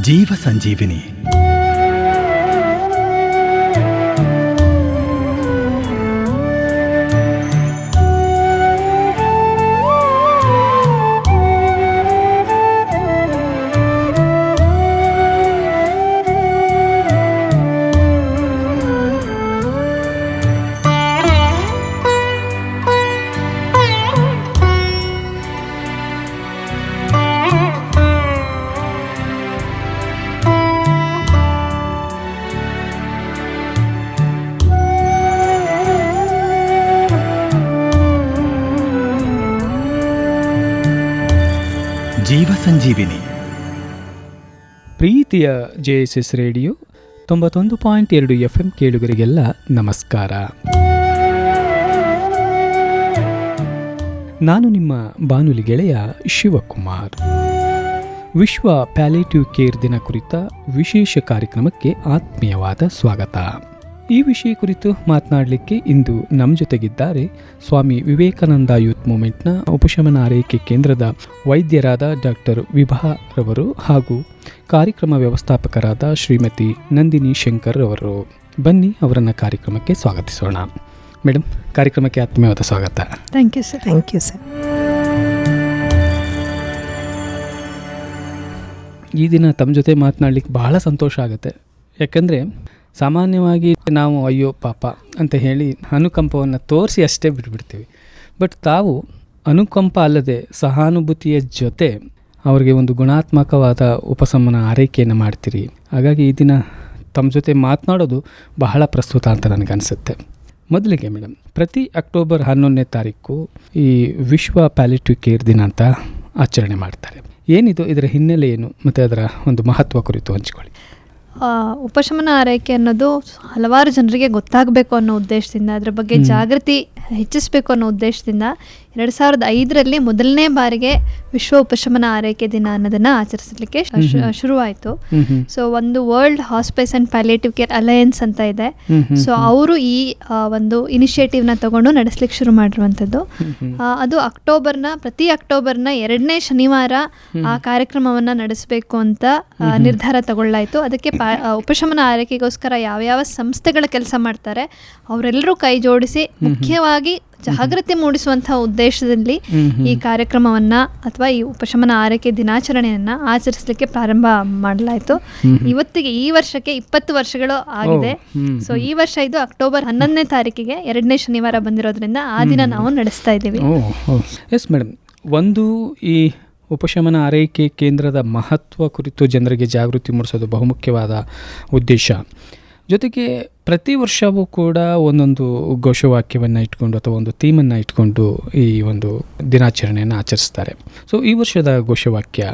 ജീവസഞ്ജീവിനി. ಪ್ರೀತಿಯ J S S radio ತೊಂಬತ್ತೊಂದು point ಎರಡು ಎಫ್ ಎಂ ಕೇಳುಗರಿಗೆಲ್ಲ ನಮಸ್ಕಾರ. ನಾನು ನಿಮ್ಮ ಬಾನುಲಿ ಗೆಳೆಯ ಶಿವಕುಮಾರ್. ವಿಶ್ವ ಪ್ಯಾಲೇಟಿವ್ ಕೇರ್ ದಿನ ಕುರಿತ ವಿಶೇಷ ಕಾರ್ಯಕ್ರಮಕ್ಕೆ ಆತ್ಮೀಯವಾದ ಸ್ವಾಗತ. ಈ ವಿಷಯ ಕುರಿತು ಮಾತನಾಡಲಿಕ್ಕೆ ಇಂದು ನಮ್ಮ ಜೊತೆಗಿದ್ದಾರೆ ಸ್ವಾಮಿ ವಿವೇಕಾನಂದ ಯೂತ್ ಮೂಮೆಂಟ್ನ ಉಪಶಮನ ಆರೈಕೆ ಕೇಂದ್ರದ ವೈದ್ಯರಾದ ಡಾಕ್ಟರ್ ವಿಭಾರವರು ಹಾಗೂ ಕಾರ್ಯಕ್ರಮ ವ್ಯವಸ್ಥಾಪಕರಾದ ಶ್ರೀಮತಿ ನಂದಿನಿ ಶಂಕರ್ ಅವರು ಬನ್ನಿ ಅವರನ್ನು ಕಾರ್ಯಕ್ರಮಕ್ಕೆ ಸ್ವಾಗತಿಸೋಣ. ಮೇಡಮ್ ಕಾರ್ಯಕ್ರಮಕ್ಕೆ ಆತ್ಮೀಯವಾದ ಸ್ವಾಗತ. Thank you sir thank you sir ಈ ದಿನ ತಮ್ಮ ಜೊತೆ ಮಾತನಾಡಲಿಕ್ಕೆ ಬಹಳ ಸಂತೋಷ ಆಗುತ್ತೆ. ಯಾಕಂದರೆ ಸಾಮಾನ್ಯವಾಗಿ ನಾವು ಅಯ್ಯೋ ಪಾಪ ಅಂತ ಹೇಳಿ ಅನುಕಂಪವನ್ನು ತೋರಿಸಿ ಅಷ್ಟೇ ಬಿಟ್ಬಿಡ್ತೀವಿ. ಬಟ್ ತಾವು ಅನುಕಂಪ ಅಲ್ಲದೆ ಸಹಾನುಭೂತಿಯ ಜೊತೆ ಅವರಿಗೆ ಒಂದು ಗುಣಾತ್ಮಕವಾದ ಉಪಶಮನ ಆರೈಕೆಯನ್ನು ಮಾಡ್ತೀರಿ. ಹಾಗಾಗಿ ಈ ದಿನ ತಮ್ಮ ಜೊತೆ ಮಾತನಾಡೋದು ಬಹಳ ಪ್ರಸ್ತುತ ಅಂತ ನನಗನ್ಸುತ್ತೆ. ಮೊದಲಿಗೆ ಮೇಡಮ್, ಪ್ರತಿ ಅಕ್ಟೋಬರ್ ಹನ್ನೊಂದನೇ ತಾರೀಕು ಈ ವಿಶ್ವ ಪ್ಯಾಲಿಟಿವ್ ಕೇರ್ ದಿನ ಅಂತ ಆಚರಣೆ ಮಾಡ್ತಾರೆ. ಏನಿದು, ಇದರ ಹಿನ್ನೆಲೆ ಏನು, ಮತ್ತು ಅದರ ಒಂದು ಮಹತ್ವ ಕುರಿತು ಹಂಚಿಕೊಳ್ಳಿ. ಉಪಶಮನ ಆರೈಕೆ ಅನ್ನೋದು ಹಲವಾರು ಜನರಿಗೆ ಗೊತ್ತಾಗಬೇಕು ಅನ್ನೋ ಉದ್ದೇಶದಿಂದ ಅದ್ರ ಬಗ್ಗೆ ಜಾಗೃತಿ ಹೆಚ್ಚಿಸಬೇಕು ಅನ್ನೋ ಉದ್ದೇಶದಿಂದ ಎರಡು ಸಾವಿರದ ಐದರಲ್ಲಿ ಮೊದಲನೇ ಬಾರಿಗೆ ವಿಶ್ವ ಉಪಶಮನ ಆರೈಕೆ ದಿನ ಅನ್ನೋದನ್ನ ಆಚರಿಸಲಿಕ್ಕೆ ಶುರುವಾಯಿತು. ಸೊ ಒಂದು world hospice and palliative care alliance ಅಂತ ಇದೆ. ಸೊ ಅವರು ಈ ಒಂದು ಇನಿಷಿಯೇಟಿವ್ನ ತಗೊಂಡು ನಡೆಸಲಿಕ್ಕೆ ಶುರು ಮಾಡಿರುವಂಥದ್ದು. ಅದು ಅಕ್ಟೋಬರ್ನ ಪ್ರತಿ ಅಕ್ಟೋಬರ್ನ ಎರಡನೇ ಶನಿವಾರ ಆ ಕಾರ್ಯಕ್ರಮವನ್ನು ನಡೆಸಬೇಕು ಅಂತ ನಿರ್ಧಾರ ತಗೊಳ್ಳಾಯಿತು. ಅದಕ್ಕೆ ಪಾ ಉಪಶಮನ ಆರೈಕೆಗೋಸ್ಕರ ಯಾವ್ಯಾವ ಸಂಸ್ಥೆಗಳ ಕೆಲಸ ಮಾಡ್ತಾರೆ ಅವರೆಲ್ಲರೂ ಕೈ ಜೋಡಿಸಿ ಮುಖ್ಯವಾಗಿ ಜಾಗೃತಿ ಮೂಡಿಸುವಂತಹ ಉದ್ದೇಶದಲ್ಲಿ. ಈ ಕಾರ್ಯಕ್ರಮವನ್ನ ಅಥವಾ ಈ ಉಪಶಮನ ಆರೈಕೆ ದಿನಾಚರಣೆಯನ್ನ ಆಚರಿಸಲಿಕ್ಕೆ ಪ್ರಾರಂಭ ಮಾಡಲಾಯಿತು. ಇವತ್ತಿಗೆ ಈ ವರ್ಷಕ್ಕೆ ಇಪ್ಪತ್ತು ವರ್ಷಗಳು ಆಗಿದೆ. ಸೊ ಈ ವರ್ಷ ಇದು ಅಕ್ಟೋಬರ್ ಹನ್ನೊಂದನೇ ತಾರೀಕಿಗೆ ಎರಡನೇ ಶನಿವಾರ ಬಂದಿರೋದ್ರಿಂದ ಆ ದಿನ ನಾವು ನಡೆಸ್ತಾ ಇದ್ದೀವಿ. ಎಸ್ ಮೇಡಮ್ ಒಂದು ಈ ಉಪಶಮನ ಆರೈಕೆ ಕೇಂದ್ರದ ಮಹತ್ವ ಕುರಿತು ಜನರಿಗೆ ಜಾಗೃತಿ ಮೂಡಿಸೋದು ಬಹುಮುಖ್ಯವಾದ ಉದ್ದೇಶ. ಜೊತೆಗೆ ಪ್ರತಿ ವರ್ಷವೂ ಕೂಡ ಒಂದೊಂದು ಘೋಷವಾಕ್ಯವನ್ನು ಇಟ್ಕೊಂಡು ಅಥವಾ ಒಂದು ಥೀಮನ್ನು ಇಟ್ಕೊಂಡು ಈ ಒಂದು ದಿನಾಚರಣೆಯನ್ನು ಆಚರಿಸ್ತಾರೆ. ಸೊ ಈ ವರ್ಷದ ಘೋಷವಾಕ್ಯ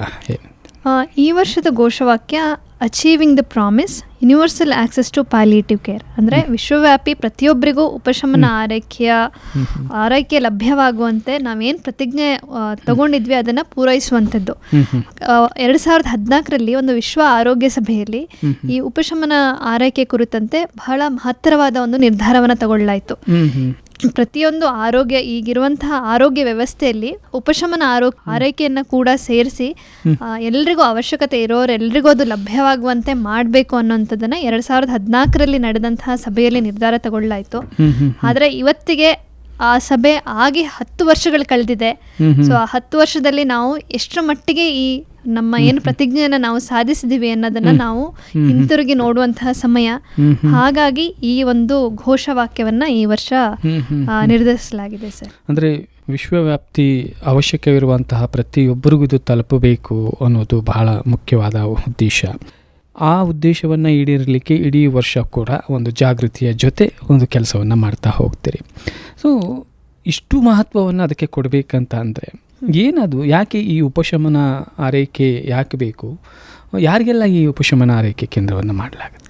ಈ ವರ್ಷದ ಘೋಷವಾಕ್ಯ achieving the promise universal access to palliative care ಅಂದರೆ ವಿಶ್ವವ್ಯಾಪಿ ಪ್ರತಿಯೊಬ್ಬರಿಗೂ ಉಪಶಮನ ಆರೈಕೆಯ ಆರೈಕೆ ಲಭ್ಯವಾಗುವಂತೆ ನಾವೇನು ಪ್ರತಿಜ್ಞೆ ತಗೊಂಡಿದ್ವಿ ಅದನ್ನು ಪೂರೈಸುವಂಥದ್ದು. ಎರಡು ಸಾವಿರದ ಹದಿನಾಲ್ಕರಲ್ಲಿ ಒಂದು ವಿಶ್ವ ಆರೋಗ್ಯ ಸಭೆಯಲ್ಲಿ ಈ ಉಪಶಮನ ಆರೈಕೆ ಕುರಿತಂತೆ ಬಹಳ ಮಹತ್ತರವಾದ ಒಂದು ನಿರ್ಧಾರವನ್ನು ತಗೊಳ್ಳಾಯಿತು. ಪ್ರತಿಯೊಂದು ಆರೋಗ್ಯ ಈಗಿರುವಂತಹ ಆರೋಗ್ಯ ವ್ಯವಸ್ಥೆಯಲ್ಲಿ ಉಪಶಮನ ಆರೋಗ್ಯ ಆರೈಕೆಯನ್ನು ಕೂಡ ಸೇರಿಸಿ ಎಲ್ರಿಗೂ ಅವಶ್ಯಕತೆ ಇರೋರೆಲ್ರಿಗೂ ಅದು ಲಭ್ಯವಾಗುವಂತೆ ಮಾಡಬೇಕು ಅನ್ನೋಂಥದ್ದನ್ನು ಎರಡು ಸಾವಿರದ ಹದಿನಾಲ್ಕರಲ್ಲಿ ನಡೆದಂತಹ ಸಭೆಯಲ್ಲಿ ನಿರ್ಧಾರ ತಗೊಳ್ಳಾಯಿತು. ಆದರೆ ಇವತ್ತಿಗೆ ಆ ಸಭೆ ಆಗಿ ಹತ್ತು ವರ್ಷಗಳು ಕಳೆದಿದೆ. ಸೊ ಆ ಹತ್ತು ವರ್ಷದಲ್ಲಿ ನಾವು ಎಷ್ಟರ ಮಟ್ಟಿಗೆ ಈ ನಮ್ಮ ಏನು ಪ್ರತಿಜ್ಞೆಯನ್ನ ನಾವು ಸಾಧಿಸಿದೀವಿ ಅನ್ನೋದನ್ನ ನಾವು ಹಿಂತಿರುಗಿ ನೋಡುವಂತಹ ಸಮಯ. ಹಾಗಾಗಿ ಈ ಒಂದು ಘೋಷವಾಕ್ಯವನ್ನ ಈ ವರ್ಷ ನಿರ್ಧರಿಸಲಾಗಿದೆ ಸರ್. ಅಂದ್ರೆ ವಿಶ್ವವ್ಯಾಪ್ತಿ ಅವಶ್ಯಕವಿರುವಂತಹ ಪ್ರತಿಯೊಬ್ಬರಿಗೂ ಇದು ತಲುಪಬೇಕು ಅನ್ನೋದು ಬಹಳ ಮುಖ್ಯವಾದ ಉದ್ದೇಶ. ಆ ಉದ್ದೇಶವನ್ನು ಈಡೇರಲಿಕ್ಕೆ ಇಡೀ ವರ್ಷ ಕೂಡ ಒಂದು ಜಾಗೃತಿಯ ಜೊತೆ ಒಂದು ಕೆಲಸವನ್ನು ಮಾಡ್ತಾ ಹೋಗ್ತೀರಿ. ಸೊ ಇಷ್ಟು ಮಹತ್ವವನ್ನು ಅದಕ್ಕೆ ಕೊಡಬೇಕಂತ ಅಂದರೆ ಏನದು ಯಾಕೆ ಈ ಉಪಶಮನ ಆರೈಕೆ ಯಾಕೆ ಬೇಕು? ಯಾರಿಗೆಲ್ಲ ಈ ಉಪಶಮನ ಆರೈಕೆ ಕೇಂದ್ರವನ್ನು ಮಾಡಲಾಗುತ್ತೆ?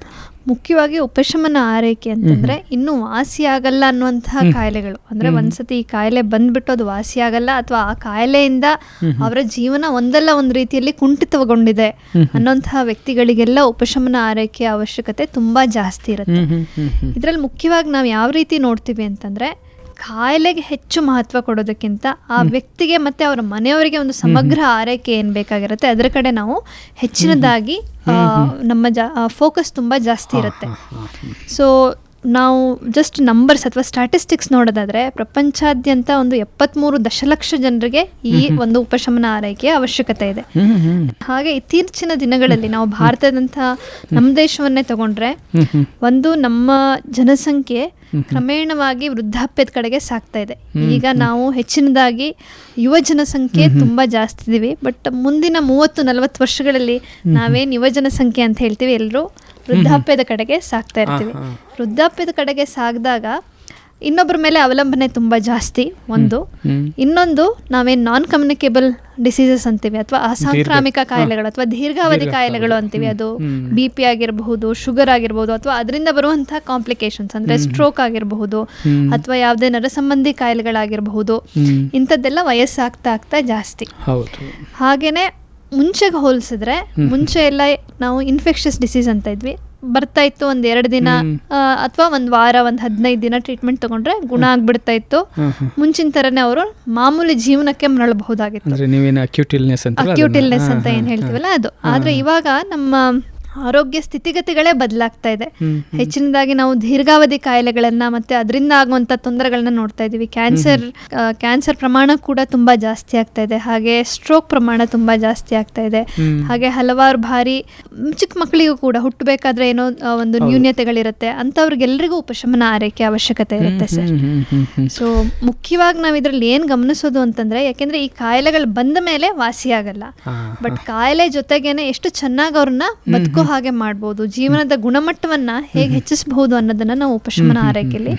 ಮುಖ್ಯವಾಗಿ ಉಪಶಮನ ಆರೈಕೆ ಅಂತಂದ್ರೆ ಇನ್ನು ವಾಸಿಯಾಗಲ್ಲ ಅನ್ನುವಂತಹ ಕಾಯಿಲೆಗಳು. ಅಂದ್ರೆ ಒಂದ್ಸತಿ ಈ ಕಾಯಿಲೆ ಬಂದ್ಬಿಟ್ಟು ಅದು ವಾಸಿಯಾಗಲ್ಲ ಅಥವಾ ಆ ಕಾಯಿಲೆಯಿಂದ ಅವರ ಜೀವನ ಒಂದಲ್ಲ ಒಂದು ರೀತಿಯಲ್ಲಿ ಕುಂಠಿತಗೊಂಡಿದೆ ಅನ್ನೋಂತಹ ವ್ಯಕ್ತಿಗಳಿಗೆಲ್ಲ ಉಪಶಮನ ಆರೈಕೆಯ ಅವಶ್ಯಕತೆ ತುಂಬಾ ಜಾಸ್ತಿ ಇರುತ್ತೆ. ಇದರಲ್ಲಿ ಮುಖ್ಯವಾಗಿ ನಾವು ಯಾವ ರೀತಿ ನೋಡ್ತೀವಿ ಅಂತಂದ್ರೆ ಕಾಯಿಲೆಗೆ ಹೆಚ್ಚು ಮಹತ್ವ ಕೊಡೋದಕ್ಕಿಂತ ಆ ವ್ಯಕ್ತಿಗೆ ಮತ್ತೆ ಅವರ ಮನೆಯವರಿಗೆ ಒಂದು ಸಮಗ್ರ ಆರೈಕೆ ಏನು ಬೇಕಾಗಿರುತ್ತೆ? ಅದರ ಕಡೆ ನಾವು ಹೆಚ್ಚಿನದಾಗಿ ನಮ್ಮ ಜಾ ಫೋಕಸ್ ತುಂಬ ಜಾಸ್ತಿ ಇರುತ್ತೆ. ಸೊ ನಾವು ಜಸ್ಟ್ ನಂಬರ್ಸ್ ಅಥವಾ ಸ್ಟ್ಯಾಟಿಸ್ಟಿಕ್ಸ್ ನೋಡೋದಾದ್ರೆ ಪ್ರಪಂಚಾದ್ಯಂತ ಒಂದು ಎಪ್ಪತ್ತ್ಮೂರು ದಶಲಕ್ಷ ಜನರಿಗೆ ಈ ಒಂದು ಉಪಶಮನ ಆರೈಕೆಯ ಅವಶ್ಯಕತೆ ಇದೆ. ಹಾಗೆ ಇತ್ತೀಚಿನ ದಿನಗಳಲ್ಲಿ ನಾವು ಭಾರತದಂತಹ ನಮ್ಮ ದೇಶವನ್ನೇ ತಗೊಂಡ್ರೆ ಒಂದು ನಮ್ಮ ಜನಸಂಖ್ಯೆ ಕ್ರಮೇಣವಾಗಿ ವೃದ್ಧಾಪ್ಯದ ಕಡೆಗೆ ಸಾಗ್ತಾ ಇದೆ. ಈಗ ನಾವು ಹೆಚ್ಚಿನದಾಗಿ ಯುವ ಜನಸಂಖ್ಯೆ ತುಂಬ ಜಾಸ್ತಿ ಇದೀವಿ ಬಟ್ ಮುಂದಿನ ಮೂವತ್ತು ನಲವತ್ತು ವರ್ಷಗಳಲ್ಲಿ ನಾವೇನು ಯುವ ಜನಸಂಖ್ಯೆ ಅಂತ ಹೇಳ್ತೀವಿ ಎಲ್ಲರೂ ವೃದ್ಧಾಪ್ಯದ ಕಡೆಗೆ ಸಾಗ್ತಾ ಇರ್ತೀವಿ. ವೃದ್ಧಾಪ್ಯದ ಕಡೆಗೆ ಸಾಗಿದಾಗ ಇನ್ನೊಬ್ಬರ ಮೇಲೆ ಅವಲಂಬನೆ ತುಂಬ ಜಾಸ್ತಿ ಒಂದು. ಇನ್ನೊಂದು ನಾವೇನು ನಾನ್ ಕಮ್ಯುನಿಕೇಬಲ್ ಡಿಸೀಸಸ್ ಅಂತೀವಿ ಅಥವಾ ಅಸಾಂಕ್ರಾಮಿಕ ಕಾಯಿಲೆಗಳು ಅಥವಾ ದೀರ್ಘಾವಧಿ ಕಾಯಿಲೆಗಳು ಅಂತೀವಿ ಅದು. ಬಿ ಪಿ ಆಗಿರಬಹುದು ಶುಗರ್ ಆಗಿರಬಹುದು ಅಥವಾ ಅದರಿಂದ ಬರುವಂತಹ ಕಾಂಪ್ಲಿಕೇಶನ್ಸ್ ಅಂದ್ರೆ ಸ್ಟ್ರೋಕ್ ಆಗಿರಬಹುದು ಅಥವಾ ಯಾವುದೇ ನರ ಸಂಬಂಧಿ ಕಾಯಿಲೆಗಳಾಗಿರಬಹುದು. ಇಂಥದ್ದೆಲ್ಲ ವಯಸ್ಸಾಗ್ತಾ ಆಗ್ತಾ ಜಾಸ್ತಿ. ಹಾಗೇನೆ ಮುಂಚೆಗೆ ಹೋಲಿಸಿದ್ರೆ ಮುಂಚೆ ಎಲ್ಲ ನಾವು ಇನ್ಫೆಕ್ಷಸ್ ಡಿಸೀಸ್ ಅಂತ ಇದ್ವಿ. ಬರ್ತಾ ಇತ್ತು ಒಂದ್ ಎರಡು ದಿನ. ಅಥವಾ ಒಂದ್ ವಾರ ಒಂದ್ ಹದಿನೈದು ದಿನ ಟ್ರೀಟ್ಮೆಂಟ್ ತಗೊಂಡ್ರೆ ಗುಣ ಆಗ್ಬಿಡ್ತಾ ಇತ್ತು. ಮುಂಚಿನ ತರನೇ ಅವರು ಮಾಮೂಲಿ ಜೀವನಕ್ಕೆ ಮರಳಬಹುದಾಗಿತ್ತು. ಅಕ್ಯೂಟ್ ಇಲ್ನೆಸ್ ಅಂತ ಏನ್ ಹೇಳ್ತೀವಲ್ಲ ಅದು. ಆದ್ರೆ ಇವಾಗ ನಮ್ಮ ಆರೋಗ್ಯ ಸ್ಥಿತಿಗತಿಗಳೇ ಬದಲಾಗ್ತಾ ಇದೆ. ಹೆಚ್ಚಿನದಾಗಿ ನಾವು ದೀರ್ಘಾವಧಿ ಕಾಯಿಲೆಗಳನ್ನ ಮತ್ತೆ ಅದರಿಂದ ಆಗುವಂತ ತೊಂದರೆಗಳನ್ನ ನೋಡ್ತಾ ಇದೀವಿ. ಕ್ಯಾನ್ಸರ್ ಕ್ಯಾನ್ಸರ್ ಪ್ರಮಾಣ ಕೂಡ ತುಂಬಾ ಜಾಸ್ತಿ ಆಗ್ತಾ ಇದೆ. ಹಾಗೆ ಸ್ಟ್ರೋಕ್ ಪ್ರಮಾಣ ತುಂಬಾ ಜಾಸ್ತಿ ಆಗ್ತಾ ಇದೆ. ಹಾಗೆ ಹಲವಾರು ಬಾರಿ ಚಿಕ್ಕ ಮಕ್ಕಳಿಗೂ ಕೂಡ ಹುಟ್ಟಬೇಕಾದ್ರೆ ಏನೋ ಒಂದು ನ್ಯೂನ್ಯತೆಗಳಿರುತ್ತೆ ಅಂತವ್ರಿಗೆಲ್ಲರಿಗೂ ಉಪಶಮನ ಆರೈಕೆ ಅವಶ್ಯಕತೆ ಇರುತ್ತೆ ಸರ್. ಸೊ ಮುಖ್ಯವಾಗಿ ನಾವು ಇದರಲ್ಲಿ ಏನು ಗಮನಿಸೋದು ಅಂತಂದ್ರೆ ಯಾಕೆಂದ್ರೆ ಈ ಕಾಯಿಲೆಗಳು ಬಂದ ಮೇಲೆ ವಾಸಿಯಾಗಲ್ಲ. ಬಟ್ ಕಾಯಿಲೆ ಜೊತೆಗೇನೆ ಎಷ್ಟು ಚೆನ್ನಾಗಿ ಅವ್ರನ್ನ ಬದುಕೋ ಹಾಗೆ ಮಾಡ್ಬೋದು. ಜೀವನದ ಗುಣಮಟ್ಟವನ್ನ ಹೇಗೆ ಹೆಚ್ಚಿಸಬಹುದು ಅನ್ನೋದನ್ನ ನಾವು ಉಪಶಮನ ಆರೈಕೆಯಲ್ಲಿ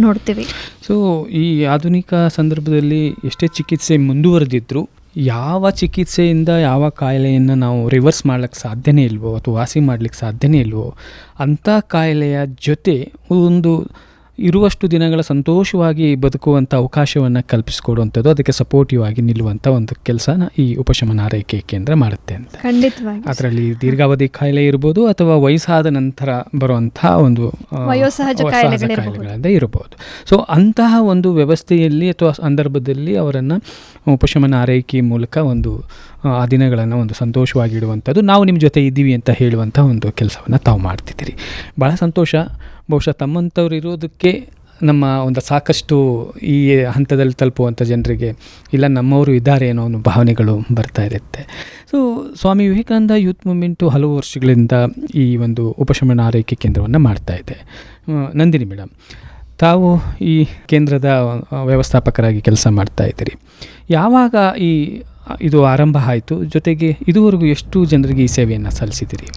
ನೋಡ್ತೀವಿ. ಸೊ ಈ ಆಧುನಿಕ ಸಂದರ್ಭದಲ್ಲಿ ಎಷ್ಟೇ ಚಿಕಿತ್ಸೆ ಮುಂದುವರೆದಿದ್ರು ಯಾವ ಚಿಕಿತ್ಸೆಯಿಂದ ಯಾವ ಕಾಯಿಲೆಯನ್ನು ನಾವು ರಿವರ್ಸ್ ಮಾಡ್ಲಿಕ್ಕೆ ಸಾಧ್ಯನೇ ಇಲ್ವೋ ಅಥವಾ ವಾಸಿ ಮಾಡ್ಲಿಕ್ಕೆ ಸಾಧ್ಯನೇ ಇಲ್ವೋ ಅಂಥ ಕಾಯಿಲೆಯ ಜೊತೆ ಒಂದು ಇರುವಷ್ಟು ದಿನಗಳ ಸಂತೋಷವಾಗಿ ಬದುಕುವಂಥ ಅವಕಾಶವನ್ನು ಕಲ್ಪಿಸಿಕೊಡುವಂಥದ್ದು ಅದಕ್ಕೆ ಸಪೋರ್ಟಿವ್ ಆಗಿ ನಿಲ್ಲುವಂಥ ಒಂದು ಕೆಲಸನ ಈ ಉಪಶಮನ ಆರೈಕೆ ಕೇಂದ್ರ ಮಾಡುತ್ತೆ ಅಂತ. ಖಂಡಿತವಾಗಿ. ಅದರಲ್ಲಿ ದೀರ್ಘಾವಧಿ ಕಾಯಿಲೆ ಇರ್ಬೋದು ಅಥವಾ ವಯಸ್ಸಾದ ನಂತರ ಬರುವಂತಹ ಒಂದು ವಯೋಸಹಜ. ಕಾಯಿಲೆಗಳಿಂದ ಇರಬಹುದು ಸೊ ಅಂತಹ ಒಂದು ವ್ಯವಸ್ಥೆಯಲ್ಲಿ ಅಥವಾ ಸಂದರ್ಭದಲ್ಲಿ ಅವರನ್ನು ಉಪಶಮನ ಆರೈಕೆ ಮೂಲಕ ಒಂದು ಆ, ಆ ದಿನಗಳನ್ನು ಒಂದು ಸಂತೋಷವಾಗಿಡುವಂಥದ್ದು ನಾವು ನಿಮ್ಮ ಜೊತೆ ಇದ್ದೀವಿ ಅಂತ ಹೇಳುವಂಥ ಒಂದು ಕೆಲಸವನ್ನು ತಾವು ಮಾಡ್ತಿದ್ದೀರಿ. ಭಾಳ ಸಂತೋಷ. ಬಹುಶಃ ತಮ್ಮಂಥವ್ರು ಇರೋದಕ್ಕೆ ನಮ್ಮ ಒಂದು ಸಾಕಷ್ಟು ಈ ಹಂತದಲ್ಲಿ ತಲುಪುವಂಥ ಜನರಿಗೆ ಇಲ್ಲ ನಮ್ಮವರು ಇದ್ದಾರೆ ಅನ್ನೋ ಒಂದು ಭಾವನೆಗಳು ಬರ್ತಾ ಇರುತ್ತೆ. So Swami Vivekananda youth movement ಹಲವು ವರ್ಷಗಳಿಂದ ಈ ಒಂದು ಉಪಶಮನ ಆರೈಕೆ ಕೇಂದ್ರವನ್ನು ಮಾಡ್ತಾ ಇದೆ. ನಂದಿನಿ ಮೇಡಮ್ ತಾವು ಈ ಕೇಂದ್ರದ ವ್ಯವಸ್ಥಾಪಕರಾಗಿ ಕೆಲಸ ಮಾಡ್ತಾ ಇದ್ದೀರಿ. ಯಾವಾಗ ಈ ಇದು ಆರಂಭ ಆಯಿತು? ಜೊತೆಗೆ ಇದುವರೆಗೂ ಎಷ್ಟು ಜನರಿಗೆ ಈ ಸೇವೆಯನ್ನು ಸಲ್ಲಿಸಿದ್ದೀರಿ?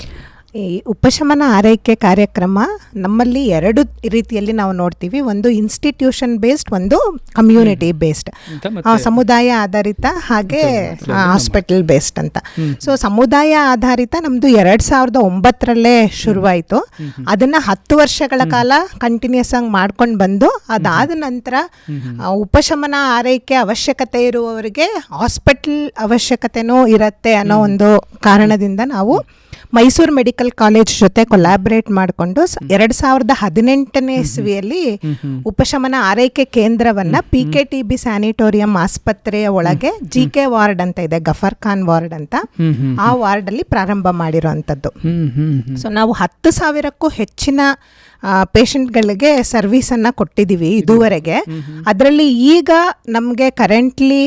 ಈ ಉಪಶಮನ ಆರೈಕೆ ಕಾರ್ಯಕ್ರಮ ನಮ್ಮಲ್ಲಿ ಎರಡು ರೀತಿಯಲ್ಲಿ ನಾವು ನೋಡ್ತೀವಿ. ಒಂದು ಇನ್ಸ್ಟಿಟ್ಯೂಷನ್ ಬೇಸ್ಡ್ ಒಂದು ಕಮ್ಯುನಿಟಿ ಬೇಸ್ಡ್ ಸಮುದಾಯ ಆಧಾರಿತ ಹಾಗೆ ಹಾಸ್ಪಿಟಲ್ ಬೇಸ್ಡ್ ಅಂತ. ಸೊ ಸಮುದಾಯ ಆಧಾರಿತ ನಮ್ಮದು ಎರಡು ಸಾವಿರದ ಒಂಬತ್ತರಲ್ಲೇ ಶುರುವಾಯಿತು. ಅದನ್ನು ಹತ್ತು ವರ್ಷಗಳ ಕಾಲ ಕಂಟಿನ್ಯೂಸ್ ಆಗಿ ಮಾಡ್ಕೊಂಡು ಬಂದು ಅದಾದ ನಂತರ ಉಪಶಮನ ಆರೈಕೆ ಅವಶ್ಯಕತೆ ಇರುವವರಿಗೆ ಹಾಸ್ಪಿಟಲ್ ಅವಶ್ಯಕತೆನೂ ಇರುತ್ತೆ ಅನ್ನೋ ಒಂದು ಕಾರಣದಿಂದ ನಾವು ಮೈಸೂರು ಮೆಡಿಕಲ್ ಕಾಲೇಜ್ ಜೊತೆ ಕೊಲಾಬ್ರೇಟ್ ಮಾಡಿಕೊಂಡು ಎರಡ್ ಸಾವಿರದ ಹದಿನೆಂಟನೇ ಇಸ್ವಿಯಲ್ಲಿ ಉಪಶಮನ ಆರೈಕೆ ಕೇಂದ್ರವನ್ನ P K T B sanatorium ಆಸ್ಪತ್ರೆಯ ಒಳಗೆ ಜಿ ಕೆ ವಾರ್ಡ್ ಅಂತ ಇದೆ ಗಫರ್ ಖಾನ್ ವಾರ್ಡ್ ಅಂತ. ಆ ವಾರ್ಡ್ ಅಲ್ಲಿ ಪ್ರಾರಂಭ ಮಾಡಿರುವಂತದ್ದು ಸೊ ನಾವು ಹತ್ತು ಸಾವಿರಕ್ಕೂ ಹೆಚ್ಚಿನ ಪೇಷಂಟ್ಗಳಿಗೆ ಸರ್ವಿಸನ್ನು ಕೊಟ್ಟಿದ್ದೀವಿ ಇದುವರೆಗೆ. ಅದರಲ್ಲಿ ಈಗ ನಮಗೆ ಕರೆಂಟ್ಲಿ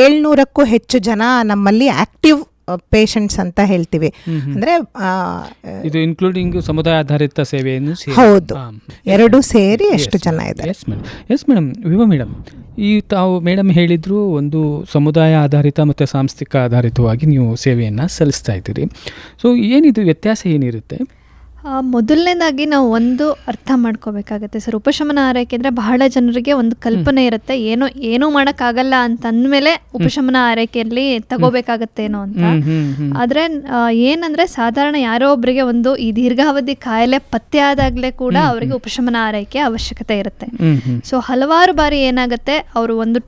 ಏಳ್ನೂರಕ್ಕೂ ಹೆಚ್ಚು ಜನ ನಮ್ಮಲ್ಲಿ ಆಕ್ಟಿವ್ ಪೇಷಂಟ್ಸ್ ಅಂತ ಹೇಳ್ತೀವಿ. ಅಂದ್ರೆ ಇದು ಇನ್ಕ್ಲೂಡಿಂಗ್ ಸಮುದಾಯ ಆಧಾರಿತ ಸೇವೆಯನ್ನು ಹೌದು. ಎರಡು ಸೇರಿ ಎಷ್ಟು ಜನ ಇದೆ ಎಸ್ ಮೇಡಮ್ ವಿವಾ ಮೇಡಮ್ ಈ ತಾವು ಮೇಡಮ್ ಹೇಳಿದ್ರು ಒಂದು ಸಮುದಾಯ ಆಧಾರಿತ ಮತ್ತು ಸಾಂಸ್ಥಿಕ ಆಧಾರಿತವಾಗಿ ನೀವು ಸೇವೆಯನ್ನು ಸಲ್ಲಿಸ್ತಾ ಇದ್ದೀರಿ. ಸೊ ಏನಿದು ವ್ಯತ್ಯಾಸ ಏನಿರುತ್ತೆ? ಮೊದಲನೇದಾಗಿ ನಾವು ಒಂದು ಅರ್ಥ ಮಾಡ್ಕೋಬೇಕಾಗತ್ತೆ ಸರ್. ಉಪಶಮನ ಆರೈಕೆ ಅಂದರೆ ಬಹಳ ಜನರಿಗೆ ಒಂದು ಕಲ್ಪನೆ ಇರುತ್ತೆ. ಏನೋ ಏನೂ ಮಾಡೋಕ್ಕಾಗಲ್ಲ ಅಂತ ಅಂದಮೇಲೆ ಉಪಶಮನ ಆರೈಕೆಯಲ್ಲಿ ತಗೋಬೇಕಾಗತ್ತೇನೋ ಅಂತ. ಹ್ಮ್, ಹ್ಮ್, ಹ್ಮ್. ಆದರೆ ಏನಂದ್ರೆ ಸಾಧಾರಣ ಯಾರೋ ಒಬ್ಬರಿಗೆ ಒಂದು ಈ ದೀರ್ಘಾವಧಿ ಕಾಯಿಲೆ ಪತ್ತೆ ಆದಾಗಲೇ ಕೂಡ ಅವರಿಗೆ ಉಪಶಮನ ಆರೈಕೆ ಅವಶ್ಯಕತೆ ಇರುತ್ತೆ. ಸೊ ಹಲವಾರು ಬಾರಿ ಏನಾಗುತ್ತೆ ಅವರು ಒಂದು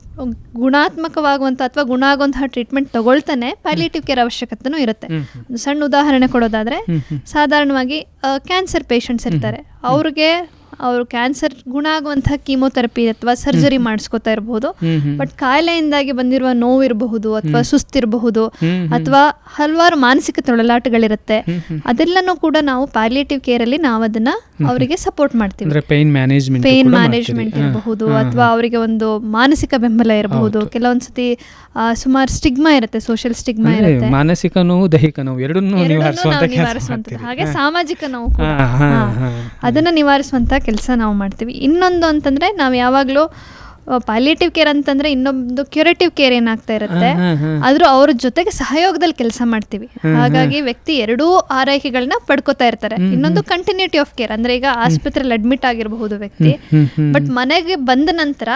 ಗುಣಾತ್ಮಕವಾಗುವಂಥ ಅಥವಾ ಗುಣ ಆಗುವಂತಹ ಟ್ರೀಟ್ಮೆಂಟ್ ತಗೊಳ್ತಾನೆ ಪ್ಯಾಲಿಯೇಟಿವ್ ಕೇರ್ ಅವಶ್ಯಕತೆನೂ ಇರುತ್ತೆ. ಒಂದು ಸಣ್ಣ ಉದಾಹರಣೆ ಕೊಡೋದಾದ್ರೆ ಸಾಧಾರಣವಾಗಿ ಕ್ಯಾನ್ಸರ್ ಪೇಷಂಟ್ಸ್ ಇರ್ತಾರೆ. ಅವ್ರಿಗೆ ಅವರು ಕ್ಯಾನ್ಸರ್ ಗುಣ ಆಗುವಂತಹ ಕೀಮೋಥೆರಪಿ ಅಥವಾ ಸರ್ಜರಿ ಮಾಡಿಸ್ಕೊತಾ ಇರಬಹುದು. ಬಟ್ ಕಾಯಿಲೆಯಿಂದಾಗಿ ಬಂದಿರುವ ನೋವು ಇರಬಹುದು ಅಥವಾ ಸುಸ್ತಿರಬಹುದು. ಅಥವಾ ಹಲವಾರು ಮಾನಸಿಕ ತೊಳಲಾಟಗಳಿರುತ್ತೆ. ಅದೆಲ್ಲನೂ ಕೂಡ ನಾವು ಪ್ಯಾಲಿಯೇಟಿವ್ ಕೇರ್ ಅಲ್ಲಿ ನಾವು ಅದನ್ನ ಅವರಿಗೆ ಸಪೋರ್ಟ್ ಮಾಡ್ತೀವಿ. ಪೇನ್ ಮ್ಯಾನೇಜ್ಮೆಂಟ್ ಇರಬಹುದು ಅಥವಾ ಅವರಿಗೆ ಒಂದು ಮಾನಸಿಕ ಬೆಂಬಲ ಇರಬಹುದು. ಕೆಲವೊಂದ್ಸತಿ ಸುಮಾರು ಸ್ಟಿಗ್ಮಾ ಇರುತ್ತೆ ಸೋಷಿಯಲ್ ಸ್ಟಿಗ್ಮಾ ಇರುತ್ತೆ. ಮಾನಸಿಕ ನೋವು ದೈಹಿಕ ನೋವು ಎರಡನ್ನೂ ಎರಡನ್ನೂ ನಿವಾರಿಸುವಂತ ನಾವು ಕೆಲಸ ಹಾಗೆ ಸಾಮಾಜಿಕ ನೋವು. ಅದನ್ನ ನಿವಾರಿಸುವಂತ ಕೆಲಸ ನಾವು ಮಾಡ್ತೀವಿ. ಇನ್ನೊಂದು ಅಂತಂದ್ರೆ ನಾವು ಯಾವಾಗಲೂ ಪಾಲಿಯೇಟಿವ್ ಕೇರ್ ಅಂತಂದ್ರೆ ಇನ್ನೊಂದು ಕ್ಯೂರೇಟಿವ್ ಕೇರ್ ಏನಾಗ್ತಾ ಇರುತ್ತೆ. ಆದ್ರೂ ಅವ್ರ ಜೊತೆಗೆ ಸಹಯೋಗದಲ್ಲಿ ಕೆಲಸ ಮಾಡ್ತೀವಿ. ಹಾಗಾಗಿ ವ್ಯಕ್ತಿ ಎರಡೂ ಆರೈಕೆಗಳನ್ನ ಪಡ್ಕೋತಾ ಇರ್ತಾರೆ. ಇನ್ನೊಂದು ಕಂಟಿನ್ಯೂಟಿ ಆಫ್ ಕೇರ್ ಅಂದ್ರೆ ಈಗ ಆಸ್ಪತ್ರೆಯಲ್ಲಿ ಅಡ್ಮಿಟ್ ಆಗಿರಬಹುದು ವ್ಯಕ್ತಿ. ಬಟ್ ಮನೆಗೆ ಬಂದ ನಂತರ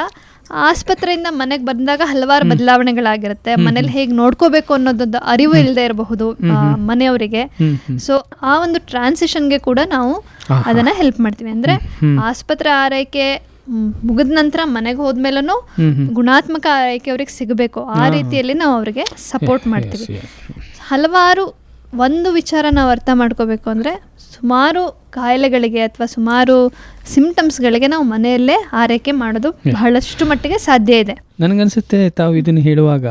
ಆಸ್ಪತ್ರೆಯಿಂದ ಮನೆಗೆ ಬಂದಾಗ ಹಲವಾರು ಬದಲಾವಣೆಗಳಾಗಿರುತ್ತೆ. ಮನೇಲಿ ಹೇಗೆ ನೋಡ್ಕೋಬೇಕು ಅನ್ನೋದೊಂದು ಅರಿವು ಇಲ್ಲದೆ ಇರಬಹುದು ಮನೆಯವರಿಗೆ. ಸೊ ಆ ಒಂದು ಟ್ರಾನ್ಸಿಷನ್ಗೆ ಕೂಡ ನಾವು. ಅದನ್ನ ಹೆಲ್ಪ್ ಮಾಡ್ತೀವಿ. ಅಂದ್ರೆ ಆಸ್ಪತ್ರೆ ಆರೈಕೆ ಮುಗಿದ ನಂತರ ಮನೆಗೆ ಹೋದ್ಮೇಲೂ. ಗುಣಾತ್ಮಕ ಆರೈಕೆ ಅವ್ರಿಗೆ ಸಿಗಬೇಕು. ಆ ರೀತಿಯಲ್ಲಿ ನಾವು ಅವ್ರಿಗೆ ಸಪೋರ್ಟ್ ಮಾಡ್ತೀವಿ. ಹಲವಾರು ಒಂದು ವಿಚಾರ ನಾವು ಅರ್ಥ ಮಾಡ್ಕೋಬೇಕು ಅಂದರೆ ಸುಮಾರು ಕಾಯಿಲೆಗಳಿಗೆ ಅಥವಾ ಸುಮಾರು ಸಿಂಪ್ಟಮ್ಸ್ಗಳಿಗೆ ನಾವು ಮನೆಯಲ್ಲೇ ಆರೈಕೆ ಮಾಡೋದು ಬಹಳಷ್ಟು ಮಟ್ಟಿಗೆ ಸಾಧ್ಯ ಇದೆ. ನನಗನ್ಸುತ್ತೆ ತಾವು ಇದನ್ನು ಹೇಳುವಾಗ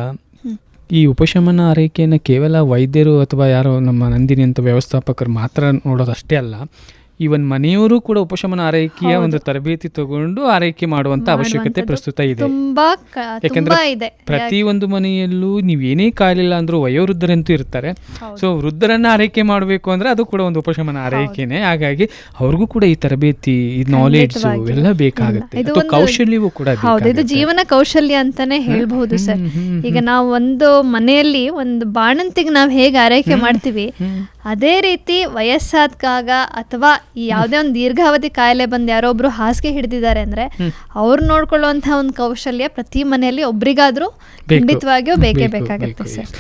ಈ ಉಪಶಮನ ಆರೈಕೆಯನ್ನು ಕೇವಲ ವೈದ್ಯರು ಅಥವಾ ಯಾರೋ ನಮ್ಮ ನಂದಿನಿ ಅಂತ ವ್ಯವಸ್ಥಾಪಕರು ಮಾತ್ರ ನೋಡೋದಷ್ಟೇ ಅಲ್ಲ ಈವನ್ ಮನೆಯವರು ಕೂಡ ಉಪಶಮನ ಆರೈಕೆಯ ಒಂದು ತರಬೇತಿ ತಗೊಂಡು ಆರೈಕೆ ಮಾಡುವಂತ ಅವಶ್ಯಕತೆ ಪ್ರಸ್ತುತ ಇದೆ. ಯಾಕಂದ್ರೆ ಪ್ರತಿ ಒಂದು ಮನೆಯಲ್ಲೂ ಮನೆಯಲ್ಲೂ ಏನೇ ಕಾಯಿಲಿಲ್ಲ ಅಂದ್ರೂ ವಯೋವೃದ್ಧರಂತೂ ಇರ್ತಾರೆ. ಸೊ ವೃದ್ಧರನ್ನ ಆರೈಕೆ ಮಾಡಬೇಕು ಅಂದ್ರೆ ಅದು ಕೂಡ ಒಂದು ಉಪಶಮನ ಆರೈಕೆನೆ. ಹಾಗಾಗಿ ಅವ್ರಿಗೂ ಕೂಡ ಈ ತರಬೇತಿ ಈ ನಾಲೆಡ್ಜ್. ಎಲ್ಲ ಬೇಕಾಗುತ್ತೆ. ಕೌಶಲ್ಯವೂ ಕೂಡ ಹೌದು ಇದು ಜೀವನ ಕೌಶಲ್ಯ ಅಂತಾನೆ ಹೇಳ್ಬಹುದು ಸರ್. ಈಗ ನಾವು ಒಂದು ಮನೆಯಲ್ಲಿ ಒಂದು ಬಾಣಂತಿಗೆ ನಾವು ಹೇಗೆ ಆರೈಕೆ ಮಾಡ್ತೀವಿ? ಅದೇ ರೀತಿ ವಯಸ್ಸಾದಾಗ ಅಥವಾ ಈ ಯಾವುದೇ ಒಂದು ದೀರ್ಘಾವಧಿ ಕಾಯಿಲೆ ಬಂದು ಯಾರೊಬ್ರು ಹಾಸಿಗೆ ಹಿಡಿದಿದ್ದಾರೆ ಅಂದ್ರೆ ಅವ್ರು ನೋಡ್ಕೊಳ್ಳುವಂತಹ ಒಂದು ಕೌಶಲ್ಯ ಪ್ರತಿ ಮನೆಯಲ್ಲಿ ಒಬ್ರಿಗಾದ್ರೂ. ಖಂಡಿತವಾಗಿಯೂ ಬೇಕೇ ಬೇಕು, ಬೇಕಾಗುತ್ತೆ ಸರ್.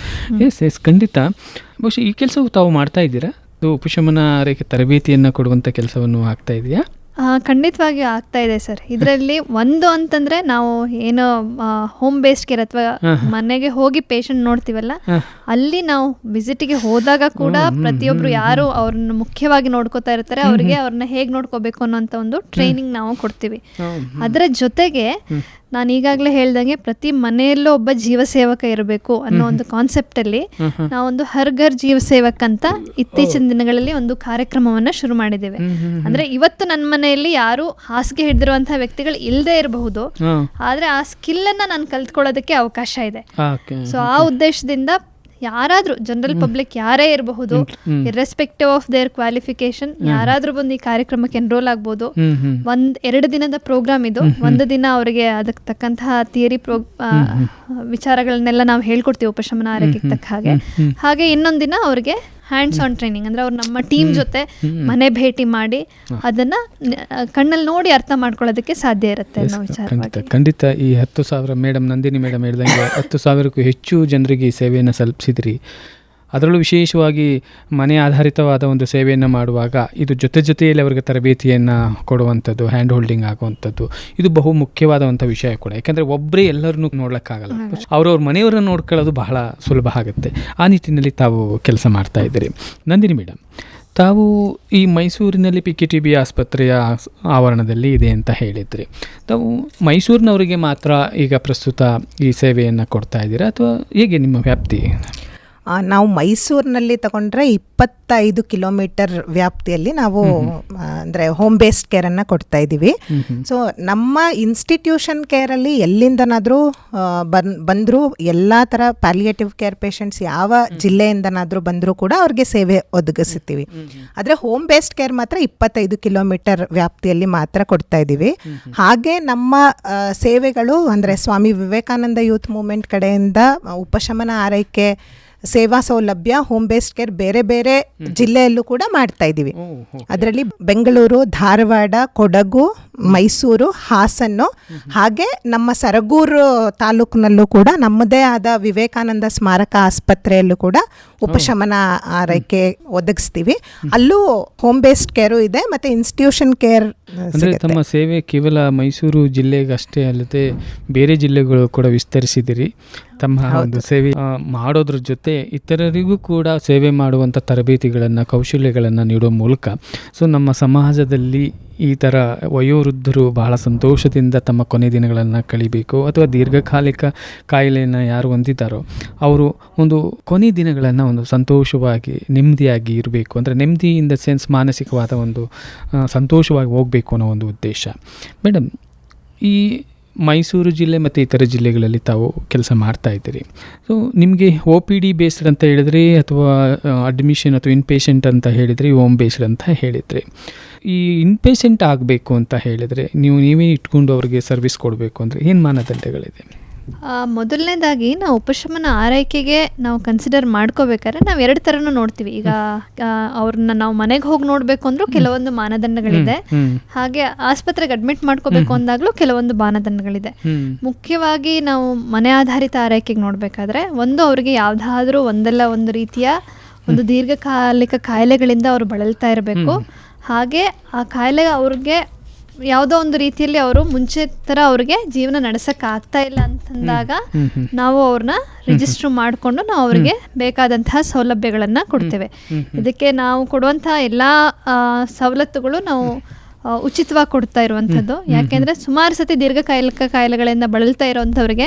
ಎಸ್ ಎಸ್ ಖಂಡಿತ. ಬಹುಶಃ ಈ ಕೆಲಸವು ತಾವು ಮಾಡ್ತಾ ಇದ್ದೀರಾ? ಪುಷಮನ ಉಪಶಮನ ಆರೈಕೆ ತರಬೇತಿಯನ್ನು ಕೊಡುವಂತ ಕೆಲಸವನ್ನು ಆಗ್ತಾ ಇದೆಯಾ? ಆ, ಖಂಡಿತವಾಗಿಯೂ ಆಗ್ತಾ ಇದೆ ಸರ್. ಇದರಲ್ಲಿ ಒಂದು ಅಂತಂದ್ರೆ ನಾವು ಏನು ಹೋಮ್ ಬೇಸ್ಡ್ ಕೇರ್ ಅಥವಾ ಮನೆಗೆ ಹೋಗಿ ಪೇಷಂಟ್ ನೋಡ್ತೀವಲ್ಲ ಅಲ್ಲಿ ನಾವು ವಿಸಿಟಿಗೆ ಹೋದಾಗ ಕೂಡ ಪ್ರತಿಯೊಬ್ರು ಯಾರು ಅವ್ರನ್ನ ಮುಖ್ಯವಾಗಿ ನೋಡ್ಕೋತಾ ಇರ್ತಾರೆ. ಅವ್ರಿಗೆ ಅವ್ರನ್ನ ಹೇಗೆ ನೋಡ್ಕೋಬೇಕು ಅನ್ನೋಂಥ ಒಂದು ಟ್ರೈನಿಂಗ್ ನಾವು ಕೊಡ್ತೀವಿ. ಅದರ ಜೊತೆಗೆ ನಾನು ಈಗಾಗಲೇ ಹೇಳ್ದಂಗೆ ಪ್ರತಿ ಮನೆಯಲ್ಲೂ ಒಬ್ಬ ಜೀವ ಸೇವಕ ಇರಬೇಕು ಅನ್ನೋ ಒಂದು ಕಾನ್ಸೆಪ್ಟ್ ಅಲ್ಲಿ ನಾವೊಂದು ಹರ್ ಘರ್ ಜೀವ ಸೇವಕ್ ಅಂತ ಇತ್ತೀಚಿನ ದಿನಗಳಲ್ಲಿ ಒಂದು ಕಾರ್ಯಕ್ರಮವನ್ನ ಶುರು ಮಾಡಿದ್ದೇವೆ. ಅಂದ್ರೆ ಇವತ್ತು ನನ್ನ ಮನೆಯಲ್ಲಿ ಯಾರು ಹಾಸಿಗೆ ಹಿಡಿದಿರುವಂತಹ ವ್ಯಕ್ತಿಗಳು ಇಲ್ಲದೆ ಇರಬಹುದು. ಆದ್ರೆ ಆ ಸ್ಕಿಲ್ ಅನ್ನ ನಾನು ಕಲ್ತ್ಕೊಳ್ಳೋದಕ್ಕೆ ಅವಕಾಶ ಇದೆ. ಸೊ ಆ ಉದ್ದೇಶದಿಂದ ಯಾರಾದ್ರೂ ಜನರಲ್ ಪಬ್ಲಿಕ್ ಯಾರೇ ಇರಬಹುದು ಇರ್ರೆಸ್ಪೆಕ್ಟಿವ್ ಆಫ್ ದೇರ್ ಕ್ವಾಲಿಫಿಕೇಶನ್ ಯಾರಾದ್ರೂ ಬಂದು ಈ ಕಾರ್ಯಕ್ರಮಕ್ಕೆ ಎನ್ರೋಲ್ ಆಗ್ಬೋದು. ಒಂದ್ ಎರಡು ದಿನದ ಪ್ರೋಗ್ರಾಮ್ ಇದು. ಒಂದು ದಿನ ಅವರಿಗೆ ಅದಕ್ಕೆ ತಕ್ಕಂತಹ ಥಿಯರಿ ಪ್ರೋ ವಿಚಾರಗಳನ್ನೆಲ್ಲ ನಾವು ಹೇಳ್ಕೊಡ್ತೀವಿ ಉಪಶಮನ ಆರೋಗ್ಯಕ್ಕೆ ತಕ್ಕ ಹಾಗೆ. ಹಾಗೆ ಇನ್ನೊಂದು ದಿನ ಅವ್ರಿಗೆ ಹ್ಯಾಂಡ್ಸ್ ಆನ್ ಟ್ರೈನಿಂಗ್ ಅಂದ್ರೆ ಅವ್ರು ನಮ್ಮ ಟೀಮ್ ಜೊತೆ ಮನೆ ಭೇಟಿ ಮಾಡಿ ಅದನ್ನ ಕಣ್ಣಲ್ಲಿ ನೋಡಿ ಅರ್ಥ ಮಾಡ್ಕೊಳ್ಳೋದಕ್ಕೆ ಸಾಧ್ಯ ಇರುತ್ತೆ ಅನ್ನೋ ಖಂಡಿತ ಖಂಡಿತ. ಈ ಹತ್ತು ಸಾವಿರ ಮೇಡಮ್ ನಂದಿನಿ ಮೇಡಮ್ ಹೇಳ್ದಂಗೆ ಹತ್ತು ಸಾವಿರಕ್ಕೂ ಹೆಚ್ಚು ಜನರಿಗೆ ಈ ಸೇವೆಯನ್ನು ತಲುಪಿಸಿದ್ರಿ ಅದರಲ್ಲೂ ವಿಶೇಷವಾಗಿ ಮನೆ ಆಧಾರಿತವಾದ ಒಂದು ಸೇವೆಯನ್ನು ಮಾಡುವಾಗ ಇದು ಜೊತೆ ಜೊತೆಯಲ್ಲಿ ಅವರಿಗೆ ತರಬೇತಿಯನ್ನು ಕೊಡುವಂಥದ್ದು ಹ್ಯಾಂಡ್ ಹೋಲ್ಡಿಂಗ್ ಆಗುವಂಥದ್ದು. ಇದು ಬಹು ಮುಖ್ಯವಾದಂಥ ವಿಷಯ ಕೂಡ. ಯಾಕಂದರೆ ಒಬ್ಬರೇ ಎಲ್ಲರನ್ನೂ ನೋಡೋಕ್ಕಾಗಲ್ಲ ಅವ್ರವ್ರ ಮನೆಯವರನ್ನು ನೋಡ್ಕೊಳ್ಳೋದು ಬಹಳ ಸುಲಭ ಆಗುತ್ತೆ. ಆ ನಿಟ್ಟಿನಲ್ಲಿ ತಾವು ಕೆಲಸ ಮಾಡ್ತಾ ಇದ್ದೀರಿ. ನಂದಿನಿ ಮೇಡಮ್ ತಾವು ಈ ಮೈಸೂರಿನಲ್ಲಿ ಪಿ ಕೆ ಟಿ ಬಿ ಆಸ್ಪತ್ರೆಯ ಆವರಣದಲ್ಲಿ ಇದೆ ಅಂತ ಹೇಳಿದ್ರಿ. ತಾವು ಮೈಸೂರಿನವರಿಗೆ ಮಾತ್ರ ಈಗ ಪ್ರಸ್ತುತ ಈ ಸೇವೆಯನ್ನು ಕೊಡ್ತಾ ಇದ್ದೀರಾ ಅಥವಾ ಹೇಗೆ ನಿಮ್ಮ ವ್ಯಾಪ್ತಿ? ನಾವು ಮೈಸೂರಿನಲ್ಲಿ ತಗೊಂಡ್ರೆ ಇಪ್ಪತ್ತೈದು ಕಿಲೋಮೀಟರ್ ವ್ಯಾಪ್ತಿಯಲ್ಲಿ ನಾವು ಅಂದರೆ ಹೋಮ್ ಬೇಸ್ಡ್ ಕೇರನ್ನು ಕೊಡ್ತಾ ಇದ್ದೀವಿ. ಸೊ ನಮ್ಮ ಇನ್ಸ್ಟಿಟ್ಯೂಷನ್ ಕೇರಲ್ಲಿ ಎಲ್ಲಿಂದನಾದರೂ ಬನ್ ಬಂದರೂ ಎಲ್ಲ ಥರ ಪ್ಯಾಲಿಯೇಟಿವ್ ಕೇರ್ ಪೇಷಂಟ್ಸ್ ಯಾವ ಜಿಲ್ಲೆಯಿಂದನಾದರೂ ಬಂದರೂ ಕೂಡ ಅವ್ರಿಗೆ ಸೇವೆ ಒದಗಿಸ್ತೀವಿ ಆದರೆ ಹೋಮ್ ಬೇಸ್ಡ್ ಕೇರ್ ಮಾತ್ರ ಇಪ್ಪತ್ತೈದು ಕಿಲೋಮೀಟರ್ ವ್ಯಾಪ್ತಿಯಲ್ಲಿ ಮಾತ್ರ ಕೊಡ್ತಾ ಇದ್ದೀವಿ ಹಾಗೆ ನಮ್ಮ ಸೇವೆಗಳು ಅಂದರೆ ಸ್ವಾಮಿ ವಿವೇಕಾನಂದ ಯೂತ್ ಮೂವ್ಮೆಂಟ್ ಕಡೆಯಿಂದ ಉಪಶಮನ ಆರೈಕೆ ಸೇವಾ ಸೌಲಭ್ಯ ಹೋಮ್ ಬೇಸ್ಡ್ ಕೇರ್ ಬೇರೆ ಬೇರೆ ಜಿಲ್ಲೆಯಲ್ಲೂ ಕೂಡ ಮಾಡ್ತಾ ಇದ್ದೀವಿ. ಅದರಲ್ಲಿ ಬೆಂಗಳೂರು ಧಾರವಾಡ ಕೊಡಗು ಮೈಸೂರು ಹಾಸನ್ನು ಹಾಗೆ ನಮ್ಮ ಸರಗೂರು ತಾಲೂಕಿನಲ್ಲೂ ಕೂಡ ನಮ್ಮದೇ ಆದ ವಿವೇಕಾನಂದ ಸ್ಮಾರಕ ಆಸ್ಪತ್ರೆಯಲ್ಲೂ ಕೂಡ ಉಪಶಮನ ಆರೈಕೆ ಒದಗಿಸ್ತೀವಿ. ಅಲ್ಲೂ ಹೋಮ್ ಬೇಸ್ಡ್ ಕೇರು ಇದೆ ಮತ್ತೆ ಇನ್ಸ್ಟಿಟ್ಯೂಷನ್ ಕೇರ್ ಅಂದರೆ ತಮ್ಮ ಸೇವೆ ಕೇವಲ ಮೈಸೂರು ಜಿಲ್ಲೆಗೆ ಅಷ್ಟೇ ಅಲ್ಲದೆ ಬೇರೆ ಜಿಲ್ಲೆಗಳು ಕೂಡ ವಿಸ್ತರಿಸಿದಿರಿ ತಮ್ಮ ಒಂದು ಸೇವೆ ಮಾಡೋದ್ರ ಜೊತೆ ಇತರರಿಗೂ ಕೂಡ ಸೇವೆ ಮಾಡುವಂಥ ತರಬೇತಿಗಳನ್ನು ಕೌಶಲ್ಯಗಳನ್ನು ನೀಡೋ ಮೂಲಕ. ಸೊ ನಮ್ಮ ಸಮಾಜದಲ್ಲಿ ಈ ಥರ ವಯೋವೃದ್ಧರು ಬಹಳ ಸಂತೋಷದಿಂದ ತಮ್ಮ ಕೊನೆ ದಿನಗಳನ್ನು ಕಳಿಬೇಕು ಅಥವಾ ದೀರ್ಘಕಾಲಿಕ ಕಾಯಿಲೆಯನ್ನು ಯಾರು ಹೊಂದಿದ್ದಾರೋ ಅವರು ಒಂದು ಕೊನೆ ದಿನಗಳನ್ನು ಒಂದು ಸಂತೋಷವಾಗಿ, ನೆಮ್ಮದಿಯಾಗಿ ಇರಬೇಕು. ಅಂದರೆ ನೆಮ್ಮದಿ ಇನ್ ದ ಸೆನ್ಸ್ ಮಾನಸಿಕವಾದ ಒಂದು ಸಂತೋಷವಾಗಿ ಹೋಗಬೇಕು ಅನ್ನೋ ಒಂದು ಉದ್ದೇಶ. ಮೇಡಮ್ ಈ ಮೈಸೂರು ಜಿಲ್ಲೆ ಮತ್ತು ಇತರ ಜಿಲ್ಲೆಗಳಲ್ಲಿ ತಾವು ಕೆಲಸ ಮಾಡ್ತಾ ಇದ್ದೀರಿ. ಸೊ ನಿಮಗೆ ಒ ಪಿ ಡಿ ಬೇಸ್ಡ್ ಅಂತ ಹೇಳಿದ್ರಿ ಅಥವಾ ಅಡ್ಮಿಷನ್ ಅಥವಾ ಇನ್ಪೇಷಂಟ್ ಅಂತ ಹೇಳಿದ್ರಿ ಓಮ್ ಬೇಸ್ಡ್ ಅಂತ ಹೇಳಿದ್ರಿ. ಈ ಇನ್ಪೇಷೆಂಟ್ ಆಗಬೇಕು ಅಂತ ಹೇಳಿದರೆ ನೀವು ನೀವೇ ಇಟ್ಕೊಂಡು ಅವ್ರಿಗೆ ಸರ್ವಿಸ್ ಕೊಡಬೇಕು ಅಂದರೆ ಏನು ಮಾನದಂಡಗಳಿದೆ? ಆ, ಮೊದಲನೇದಾಗಿ ನಾವು ಉಪಶಮನ ಆರೈಕೆಗೆ ನಾವು ಕನ್ಸಿಡರ್ ಮಾಡ್ಕೋಬೇಕಾದ್ರೆ ನಾವು ಎರಡು ಥರನೂ ನೋಡ್ತೀವಿ. ಈಗ ಅವ್ರನ್ನ ನಾವು ಮನೆಗೆ ಹೋಗಿ ನೋಡಬೇಕು ಅಂದ್ರೂ ಕೆಲವೊಂದು ಮಾನದಂಡಗಳಿದೆ. ಹಾಗೆ ಆಸ್ಪತ್ರೆಗೆ ಅಡ್ಮಿಟ್ ಮಾಡ್ಕೋಬೇಕು ಅಂದಾಗಲೂ ಕೆಲವೊಂದು ಮಾನದಂಡಗಳಿದೆ. ಮುಖ್ಯವಾಗಿ ನಾವು ಮನೆ ಆಧಾರಿತ ಆರೈಕೆಗೆ ನೋಡಬೇಕಾದ್ರೆ ಒಂದು ಅವರಿಗೆ ಯಾವುದಾದ್ರೂ ಒಂದಲ್ಲ ಒಂದು ರೀತಿಯ ಒಂದು ದೀರ್ಘಕಾಲಿಕ ಕಾಯಿಲೆಗಳಿಂದ ಅವರು ಬಳಲ್ತಾ ಇರಬೇಕು. ಹಾಗೆ ಆ ಕಾಯಿಲೆ ಅವ್ರಿಗೆ ಯಾವುದೋ ಒಂದು ರೀತಿಯಲ್ಲಿ ಅವರು ಮುಂಚೆ ಥರ ಅವ್ರಿಗೆ ಜೀವನ ನಡೆಸಕ್ಕೆ ಆಗ್ತಾ ಇಲ್ಲ ಅಂತಂದಾಗ. ನಾವು ಅವ್ರನ್ನ ರಿಜಿಸ್ಟರ್ ಮಾಡಿಕೊಂಡು ನಾವು ಅವರಿಗೆ ಬೇಕಾದಂತಹ ಸೌಲಭ್ಯಗಳನ್ನು ಕೊಡ್ತೇವೆ. ಇದಕ್ಕೆ ನಾವು ಕೊಡುವಂತಹ ಎಲ್ಲ ಸವಲತ್ತುಗಳು ನಾವು ಉಚಿತವಾಗಿ ಕೊಡ್ತಾ ಇರುವಂಥದ್ದು. ಯಾಕೆಂದ್ರೆ ಸುಮಾರು ಸತಿ ದೀರ್ಘಕಾಲಿಕ ಕಾಯಿಲೆಗಳಿಂದ ಬಳಲ್ತಾ ಇರುವಂಥವ್ರಿಗೆ.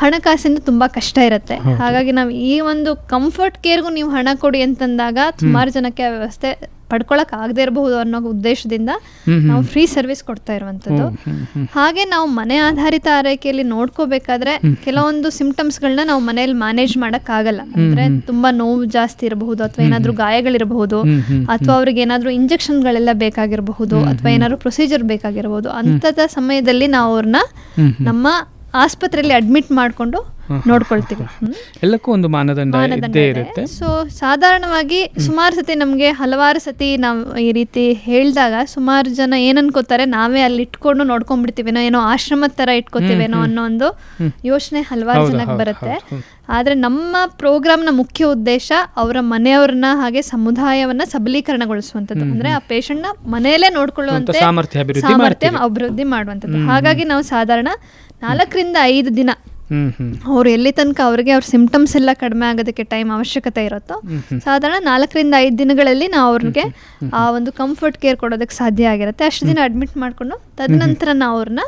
ಹಣಕಾಸಿಂದ ತುಂಬಾ ಕಷ್ಟ ಇರುತ್ತೆ. ಹಾಗಾಗಿ ನಾವು ಈ ಒಂದು ಕಂಫರ್ಟ್ ಕೇರ್ಗೂ ನೀವು ಹಣ ಕೊಡಿ ಅಂತಂದಾಗ ಸುಮಾರು ಜನಕ್ಕೆ ಆ ವ್ಯವಸ್ಥೆ ಪಡ್ಕೊಳಕ್ ಆಗದೆ ಇರಬಹುದು ಅನ್ನೋ ಉದ್ದೇಶದಿಂದ. ನಾವು ಫ್ರೀ ಸರ್ವಿಸ್ ಕೊಡ್ತಾ ಇರುವಂಥದ್ದು. ಹ್ಮ್. ಹಾಗೆ ನಾವು ಮನೆ ಆಧಾರಿತ ಆರೈಕೆಯಲ್ಲಿ ನೋಡ್ಕೋಬೇಕಾದ್ರೆ ಕೆಲವೊಂದು ಸಿಂಪ್ಟಮ್ಸ್ಗಳನ್ನ ನಾವು ಮನೆಯಲ್ಲಿ ಮ್ಯಾನೇಜ್ ಆಗಲ್ಲ ಅಂದ್ರೆ ತುಂಬಾ ನೋವು ಜಾಸ್ತಿ ಇರಬಹುದು ಅಥವಾ ಏನಾದ್ರೂ ಗಾಯಗಳಿರಬಹುದು ಅಥವಾ ಅವ್ರಿಗೆ ಏನಾದ್ರೂ ಇಂಜೆಕ್ಷನ್ಗಳೆಲ್ಲ ಬೇಕಾಗಿರಬಹುದು ಅಥವಾ ಏನಾದ್ರು ಪ್ರೊಸೀಜರ್ ಬೇಕಾಗಿರಬಹುದು. ಅಂತದ ಸಮಯದಲ್ಲಿ ನಾವು ಅವ್ರನ್ನ. ನಮ್ಮ ಆಸ್ಪತ್ರೆಯಲ್ಲಿ ಅಡ್ಮಿಟ್ ಮಾಡಿಕೊಂಡು ನೋಡ್ಕೊಳ್ತೀವಿ. ಎಲ್ಲಕ್ಕೂ ಒಂದು ಮಾನದಂಡ ಇದ್ದೇ. ಇರುತ್ತೆ. ಸೊ ಸಾಧಾರಣವಾಗಿ ಸುಮಾರು ಸತಿ ನಮಗೆ ಹಲವಾರು ಸತಿ ನಾವು ಈ ರೀತಿ ಹೇಳಿದಾಗ ಸುಮಾರು ಜನ ಏನನ್ಕೋತಾರೆ ಅನ್ಕೋತಾರೆ ನಾವೇ ಅಲ್ಲಿ ಇಟ್ಕೊಂಡು ನೋಡ್ಕೊಂಡ್ಬಿಡ್ತೀವೇನೋ ಏನೋ ಆಶ್ರಮದ ತರ ಇಟ್ಕೋತೀವೇನೋ ಅನ್ನೋ ಒಂದು ಯೋಚನೆ ಹಲವಾರು ಜನಕ್ಕೆ ಬರುತ್ತೆ. ಆದರೆ ನಮ್ಮ ಪ್ರೋಗ್ರಾಮ್ನ ಮುಖ್ಯ ಉದ್ದೇಶ ಅವರ ಮನೆಯವ್ರನ್ನ ಹಾಗೆ ಸಮುದಾಯವನ್ನ ಸಬಲೀಕರಣಗೊಳಿಸುವಂಥದ್ದು. ಅಂದ್ರೆ ಆ ಪೇಷಂಟ್ನ ಮನೆಯಲ್ಲೇ ನೋಡ್ಕೊಳ್ಳುವಂತೆ ಸಾಮರ್ಥ್ಯ ಅಭಿವೃದ್ಧಿ ಸಾಮರ್ಥ್ಯ ಅಭಿವೃದ್ಧಿ ಮಾಡುವಂಥದ್ದು. ಹಾಗಾಗಿ ನಾವು ಸಾಧಾರಣ ನಾಲ್ಕರಿಂದ ಐದು ದಿನ. ಅವ್ರು ಎಲ್ಲಿ ತನಕ ಅವ್ರಿಗೆ ಅವ್ರ ಸಿಂಪ್ಟಮ್ಸ್ ಎಲ್ಲ ಕಡಿಮೆ ಆಗೋದಕ್ಕೆ ಟೈಮ್ ಅವಶ್ಯಕತೆ ಇರುತ್ತೋ ಸಾಧಾರಣ ನಾಲ್ಕರಿಂದ ಐದು ದಿನಗಳಲ್ಲಿ ನಾವು ಅವ್ರಿಗೆ ಆ ಒಂದು ಕಂಫರ್ಟ್ ಕೇರ್ ಕೊಡೋದಕ್ಕೆ ಸಾಧ್ಯ ಆಗಿರುತ್ತೆ. ಅಷ್ಟು ದಿನ ಅಡ್ಮಿಟ್ ಮಾಡಿಕೊಂಡು ತದನಂತರ ನಾವು ಅವ್ರನ್ನ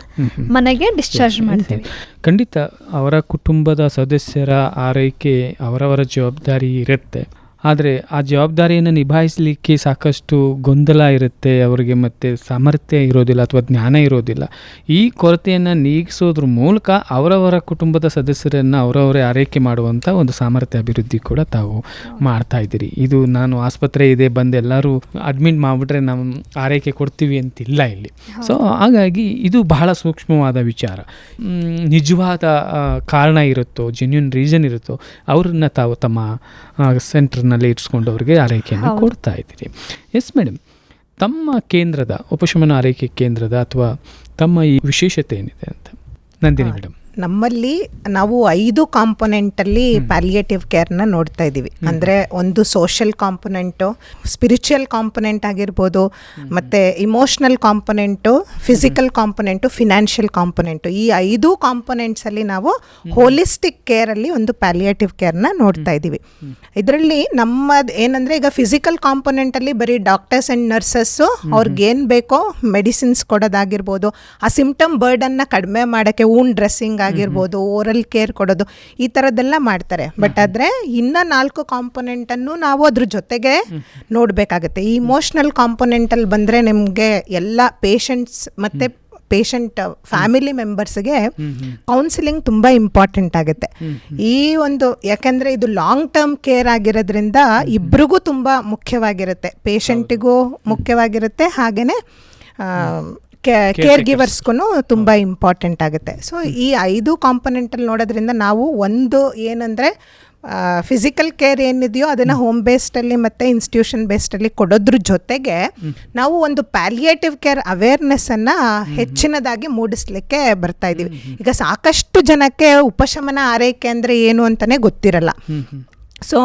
ಮನೆಗೆ ಡಿಸ್ಚಾರ್ಜ್ ಮಾಡ್ತೀವಿ. ಖಂಡಿತ ಅವರ ಕುಟುಂಬದ ಸದಸ್ಯರ ಆರೈಕೆ ಅವರವರ ಜವಾಬ್ದಾರಿ ಇರುತ್ತೆ. ಆದರೆ ಆ ಜವಾಬ್ದಾರಿಯನ್ನು ನಿಭಾಯಿಸಲಿಕ್ಕೆ ಸಾಕಷ್ಟು ಗೊಂದಲ ಇರುತ್ತೆ ಅವರಿಗೆ ಮತ್ತು ಸಾಮರ್ಥ್ಯ ಇರೋದಿಲ್ಲ ಅಥವಾ ಜ್ಞಾನ ಇರೋದಿಲ್ಲ. ಈ ಕೊರತೆಯನ್ನು ನೀಗಿಸೋದ್ರ ಮೂಲಕ ಅವರವರ ಕುಟುಂಬದ ಸದಸ್ಯರನ್ನು ಅವರವರೇ ಆರೈಕೆ ಮಾಡುವಂಥ ಒಂದು ಸಾಮರ್ಥ್ಯ ಅಭಿವೃದ್ಧಿ ಕೂಡ ತಾವು ಮಾಡ್ತಾ ಇದ್ದೀರಿ. ಇದು ನಾನು ಆಸ್ಪತ್ರೆ ಇದೆ ಬಂದು ಎಲ್ಲರೂ ಅಡ್ಮಿಟ್ ಮಾಡಿಬಿಟ್ರೆ ನಾವು ಆರೈಕೆ ಕೊಡ್ತೀವಿ ಅಂತಿಲ್ಲ ಇಲ್ಲಿ. ಸೊ ಹಾಗಾಗಿ ಇದು ಬಹಳ ಸೂಕ್ಷ್ಮವಾದ ವಿಚಾರ. ನಿಜವಾದ ಕಾರಣ ಇರುತ್ತೋ ಜೆನ್ಯೂನ್ ರೀಸನ್ ಇರುತ್ತೋ ಅವ್ರನ್ನ ತಾವು ತಮ್ಮ ಸೆಂಟರ್ನಲ್ಲಿ ಇಟ್ಸ್ಕೊಂಡು ಅವರಿಗೆ ಆರೈಕೆಯನ್ನು ಕೊಡ್ತಾ ಇದ್ದೀರಿ. ಎಸ್ ಮೇಡಮ್ ತಮ್ಮ ಕೇಂದ್ರದ ಉಪಶಮನ ಆರೈಕೆ ಕೇಂದ್ರದ ಅಥವಾ ತಮ್ಮ ಈ ವಿಶೇಷತೆ ಏನಿದೆ ಅಂತ? ನಂದಿನಿ ಮೇಡಮ್ ನಮ್ಮಲ್ಲಿ ನಾವು ಐದು ಕಾಂಪೊನೆಂಟಲ್ಲಿ ಪ್ಯಾಲಿಯೇಟಿವ್ ಕೇರ್ನ ನೋಡ್ತಾ ಇದ್ದೀವಿ. ಅಂದರೆ ಒಂದು ಸೋಷಿಯಲ್ ಕಾಂಪೊನೆಂಟು ಸ್ಪಿರಿಚುವಲ್ ಕಾಂಪೊನೆಂಟ್ ಆಗಿರ್ಬೋದು ಮತ್ತು emotional component physical component financial component ಈ ಐದು ಕಾಂಪೊನೆಂಟ್ಸಲ್ಲಿ ನಾವು ಹೋಲಿಸ್ಟಿಕ್ ಕೇರಲ್ಲಿ ಒಂದು ಪ್ಯಾಲಿಯೇಟಿವ್ ಕೇರ್ನ ನೋಡ್ತಾ ಇದ್ದೀವಿ. ಇದರಲ್ಲಿ ನಮ್ಮದು ಏನಂದರೆ ಈಗ ಫಿಸಿಕಲ್ ಕಾಂಪೊನೆಂಟಲ್ಲಿ ಬರೀ ಡಾಕ್ಟರ್ಸ್ ಆ್ಯಂಡ್ ನರ್ಸಸ್ಸು ಅವ್ರಿಗೇನು ಬೇಕೋ ಮೆಡಿಸಿನ್ಸ್ ಕೊಡೋದಾಗಿರ್ಬೋದು ಆ ಸಿಂಪ್ಟಮ್ ಬರ್ಡನ್ನ ಕಡಿಮೆ ಮಾಡೋಕ್ಕೆ ಊನ್ ಡ್ರೆಸ್ಸಿಂಗ್ ಆಗಿರ್ಬೋದು ಓರಲ್ ಕೇರ್ ಕೊಡೋದು ಈ ಥರದ್ದೆಲ್ಲ ಮಾಡ್ತಾರೆ. ಬಟ್ ಆದರೆ ಇನ್ನು ನಾಲ್ಕು ಕಾಂಪೊನೆಂಟನ್ನು ನಾವು ಅದ್ರ ಜೊತೆಗೆ ನೋಡಬೇಕಾಗತ್ತೆ. ಈ ಇಮೋಷ್ನಲ್ ಕಾಂಪೊನೆಂಟಲ್ಲಿ ಬಂದರೆ ನಿಮಗೆ ಎಲ್ಲ ಪೇಷಂಟ್ಸ್ ಮತ್ತು ಪೇಷಂಟ್ ಫ್ಯಾಮಿಲಿ ಮೆಂಬರ್ಸ್ಗೆ ಕೌನ್ಸಿಲಿಂಗ್ ತುಂಬ ಇಂಪಾರ್ಟೆಂಟ್ ಆಗುತ್ತೆ. ಈ ಒಂದು ಯಾಕೆಂದರೆ ಇದು ಲಾಂಗ್ ಟರ್ಮ್ ಕೇರ್ ಆಗಿರೋದ್ರಿಂದ ಇಬ್ರಿಗೂ ತುಂಬ ಮುಖ್ಯವಾಗಿರುತ್ತೆ. ಪೇಷಂಟಿಗೂ ಮುಖ್ಯವಾಗಿರುತ್ತೆ. ಹಾಗೆಯೇ ಕೇರ್ ಗಿವರ್ಸ್ಗೂ ತುಂಬ ಇಂಪಾರ್ಟೆಂಟ್ ಆಗುತ್ತೆ. ಸೊ ಈ ಐದು ಕಾಂಪೊನೆಂಟಲ್ಲಿ ನೋಡೋದ್ರಿಂದ ನಾವು ಒಂದು ಏನಂದರೆ ಫಿಸಿಕಲ್ ಕೇರ್ ಏನಿದೆಯೋ ಅದನ್ನು ಹೋಮ್. ಬೇಸ್ಡಲ್ಲಿ ಮತ್ತು ಇನ್ಸ್ಟಿಟ್ಯೂಷನ್ ಬೇಸ್ಡಲ್ಲಿ ಕೊಡೋದ್ರ ಜೊತೆಗೆ ನಾವು ಒಂದು ಪ್ಯಾಲಿಯೇಟಿವ್ ಕೇರ್ ಅವೇರ್ನೆಸ್ಸನ್ನು ಹೆಚ್ಚಿನದಾಗಿ ಮೂಡಿಸ್ಲಿಕ್ಕೆ ಬರ್ತಾ ಇದ್ದೀವಿ ಈಗ ಸಾಕಷ್ಟು ಜನಕ್ಕೆ ಉಪಶಮನ ಆರೈಕೆ ಅಂದರೆ ಏನು ಅಂತಲೇ ಗೊತ್ತಿರಲ್ಲ. ಸೊ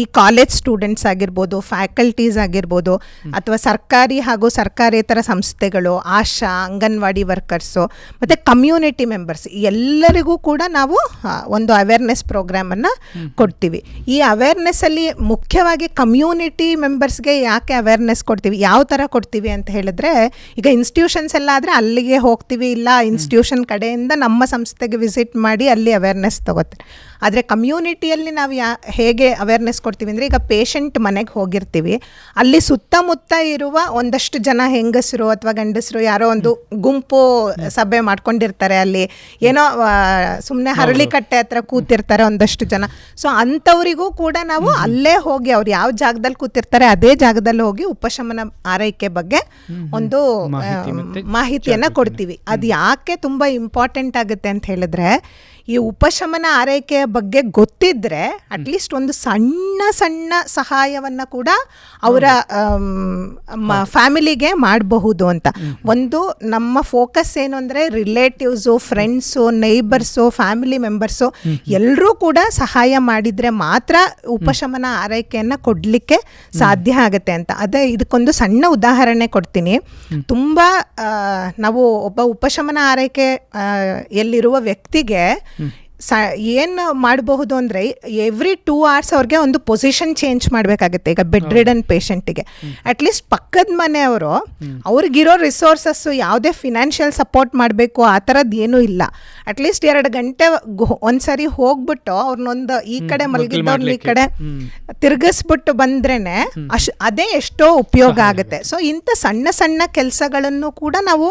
ಈ ಕಾಲೇಜ್ ಸ್ಟೂಡೆಂಟ್ಸ್ ಆಗಿರ್ಬೋದು ಫ್ಯಾಕಲ್ಟೀಸ್ ಆಗಿರ್ಬೋದು ಅಥವಾ ಸರ್ಕಾರಿ ಹಾಗೂ ಸರ್ಕಾರೇತರ ಸಂಸ್ಥೆಗಳು ಆಶಾ ಅಂಗನವಾಡಿ ವರ್ಕರ್ಸು ಮತ್ತು ಕಮ್ಯುನಿಟಿ ಮೆಂಬರ್ಸ್ ಎಲ್ಲರಿಗೂ ಕೂಡ ನಾವು ಒಂದು ಅವೇರ್ನೆಸ್ ಪ್ರೋಗ್ರಾಮನ್ನು ಕೊಡ್ತೀವಿ. ಈ ಅವೇರ್ನೆಸ್ಸಲ್ಲಿ ಮುಖ್ಯವಾಗಿ ಕಮ್ಯುನಿಟಿ ಮೆಂಬರ್ಸ್ಗೆ ಯಾಕೆ ಅವೇರ್ನೆಸ್ ಕೊಡ್ತೀವಿ ಯಾವ ಥರ ಕೊಡ್ತೀವಿ ಅಂತ ಹೇಳಿದ್ರೆ ಈಗ ಇನ್ಸ್ಟಿಟ್ಯೂಷನ್ಸ್ ಎಲ್ಲ ಆದರೆ ಅಲ್ಲಿಗೆ ಹೋಗ್ತೀವಿ ಇಲ್ಲ ಇನ್ಸ್ಟಿಟ್ಯೂಷನ್ ಕಡೆಯಿಂದ ನಮ್ಮ ಸಂಸ್ಥೆಗೆ ವಿಸಿಟ್ ಮಾಡಿ ಅಲ್ಲಿ ಅವೇರ್ನೆಸ್ ತಗೋತಾರೆ. ಆದರೆ ಕಮ್ಯುನಿಟಿಯಲ್ಲಿ ನಾವು ಯಾ ಹೇಗೆ ಅವೇರ್ನೆಸ್ ಕೊಡ್ತೀವಿ ಅಂದರೆ ಈಗ ಪೇಷಂಟ್ ಮನೆಗೆ ಹೋಗಿರ್ತೀವಿ. ಅಲ್ಲಿ ಸುತ್ತಮುತ್ತ ಇರುವ ಒಂದಷ್ಟು ಜನ ಹೆಂಗಸರು ಅಥವಾ ಗಂಡಸರು ಯಾರೋ ಒಂದು ಗುಂಪು ಸಭೆ ಮಾಡ್ಕೊಂಡಿರ್ತಾರೆ ಅಲ್ಲಿ. ಏನೋ ಸುಮ್ಮನೆ ಹರಳಿಕಟ್ಟೆ ಹತ್ರ ಕೂತಿರ್ತಾರೆ ಒಂದಷ್ಟು ಜನ. ಸೊ ಅಂಥವರಿಗೂ ಕೂಡ ನಾವು ಅಲ್ಲೇ ಹೋಗಿ ಅವ್ರು ಯಾವ ಜಾಗದಲ್ಲಿ ಕೂತಿರ್ತಾರೆ ಅದೇ ಜಾಗದಲ್ಲಿ ಹೋಗಿ ಉಪಶಮನ ಆರೈಕೆ ಬಗ್ಗೆ ಒಂದು ಮಾಹಿತಿ ಮಾಹಿತಿಯನ್ನು ಕೊಡ್ತೀವಿ. ಅದು ಯಾಕೆ ತುಂಬ ಇಂಪಾರ್ಟೆಂಟ್ ಆಗುತ್ತೆ ಅಂತ ಹೇಳಿದ್ರೆ ಈ ಉಪಶಮನ ಆರೈಕೆಯ ಬಗ್ಗೆ ಗೊತ್ತಿದ್ರೆ ಅಟ್ಲೀಸ್ಟ್ ಒಂದು ಸಣ್ಣ ಸಣ್ಣ ಸಹಾಯವನ್ನು ಕೂಡ ಅವರ ಫ್ಯಾಮಿಲಿಗೆ ಮಾಡಬಹುದು ಅಂತ. ಒಂದು ನಮ್ಮ ಫೋಕಸ್ ಏನು ಅಂದರೆ relatives friends neighbours family members ಎಲ್ಲರೂ ಕೂಡ ಸಹಾಯ ಮಾಡಿದರೆ ಮಾತ್ರ ಉಪಶಮನ ಆರೈಕೆಯನ್ನು ಕೊಡಲಿಕ್ಕೆ ಸಾಧ್ಯ ಆಗುತ್ತೆ ಅಂತ. ಅದೇ ಇದಕ್ಕೊಂದು ಸಣ್ಣ ಉದಾಹರಣೆ ಕೊಡ್ತೀನಿ. ತುಂಬ ನಾವು ಒಬ್ಬ ಉಪಶಮನ ಆರೈಕೆ ಎಲ್ಲಿರುವ ವ್ಯಕ್ತಿಗೆ Mm. ಸ ಏನು ಮಾಡಬಹುದು ಅಂದರೆ ಎವ್ರಿ ಟೂ ಅವರ್ಸ್ ಅವ್ರಿಗೆ ಒಂದು ಪೊಸಿಷನ್ ಚೇಂಜ್ ಮಾಡಬೇಕಾಗುತ್ತೆ ಈಗ ಬೆಡ್ ರಿಡನ್ ಪೇಷಂಟಿಗೆ ಅಟ್ಲೀಸ್ಟ್ ಪಕ್ಕದ ಮನೆಯವರು ಅವ್ರಿಗಿರೋ ರಿಸೋರ್ಸಸ್ಸು ಯಾವುದೇ ಫಿನಾನ್ಷಿಯಲ್ ಸಪೋರ್ಟ್ ಮಾಡಬೇಕು ಆ ಥರದ್ದು ಏನೂ ಇಲ್ಲ. ಅಟ್ಲೀಸ್ಟ್ ಎರಡು ಗಂಟೆ ಒಂದು ಒಂದ್ಸರಿ ಹೋಗ್ಬಿಟ್ಟು ಅವ್ರನ್ನೊಂದು ಈ ಕಡೆ ಮಲಗಿದ್ದವ್ರನ್ನ ಈ ಕಡೆ ತಿರುಗಿಸ್ಬಿಟ್ಟು ಬಂದ್ರೇನೆ ಅಶ್ ಅದೇ ಎಷ್ಟೋ ಉಪಯೋಗ ಆಗುತ್ತೆ. ಸೊ ಇಂಥ ಸಣ್ಣ ಸಣ್ಣ ಕೆಲಸಗಳನ್ನು ಕೂಡ ನಾವು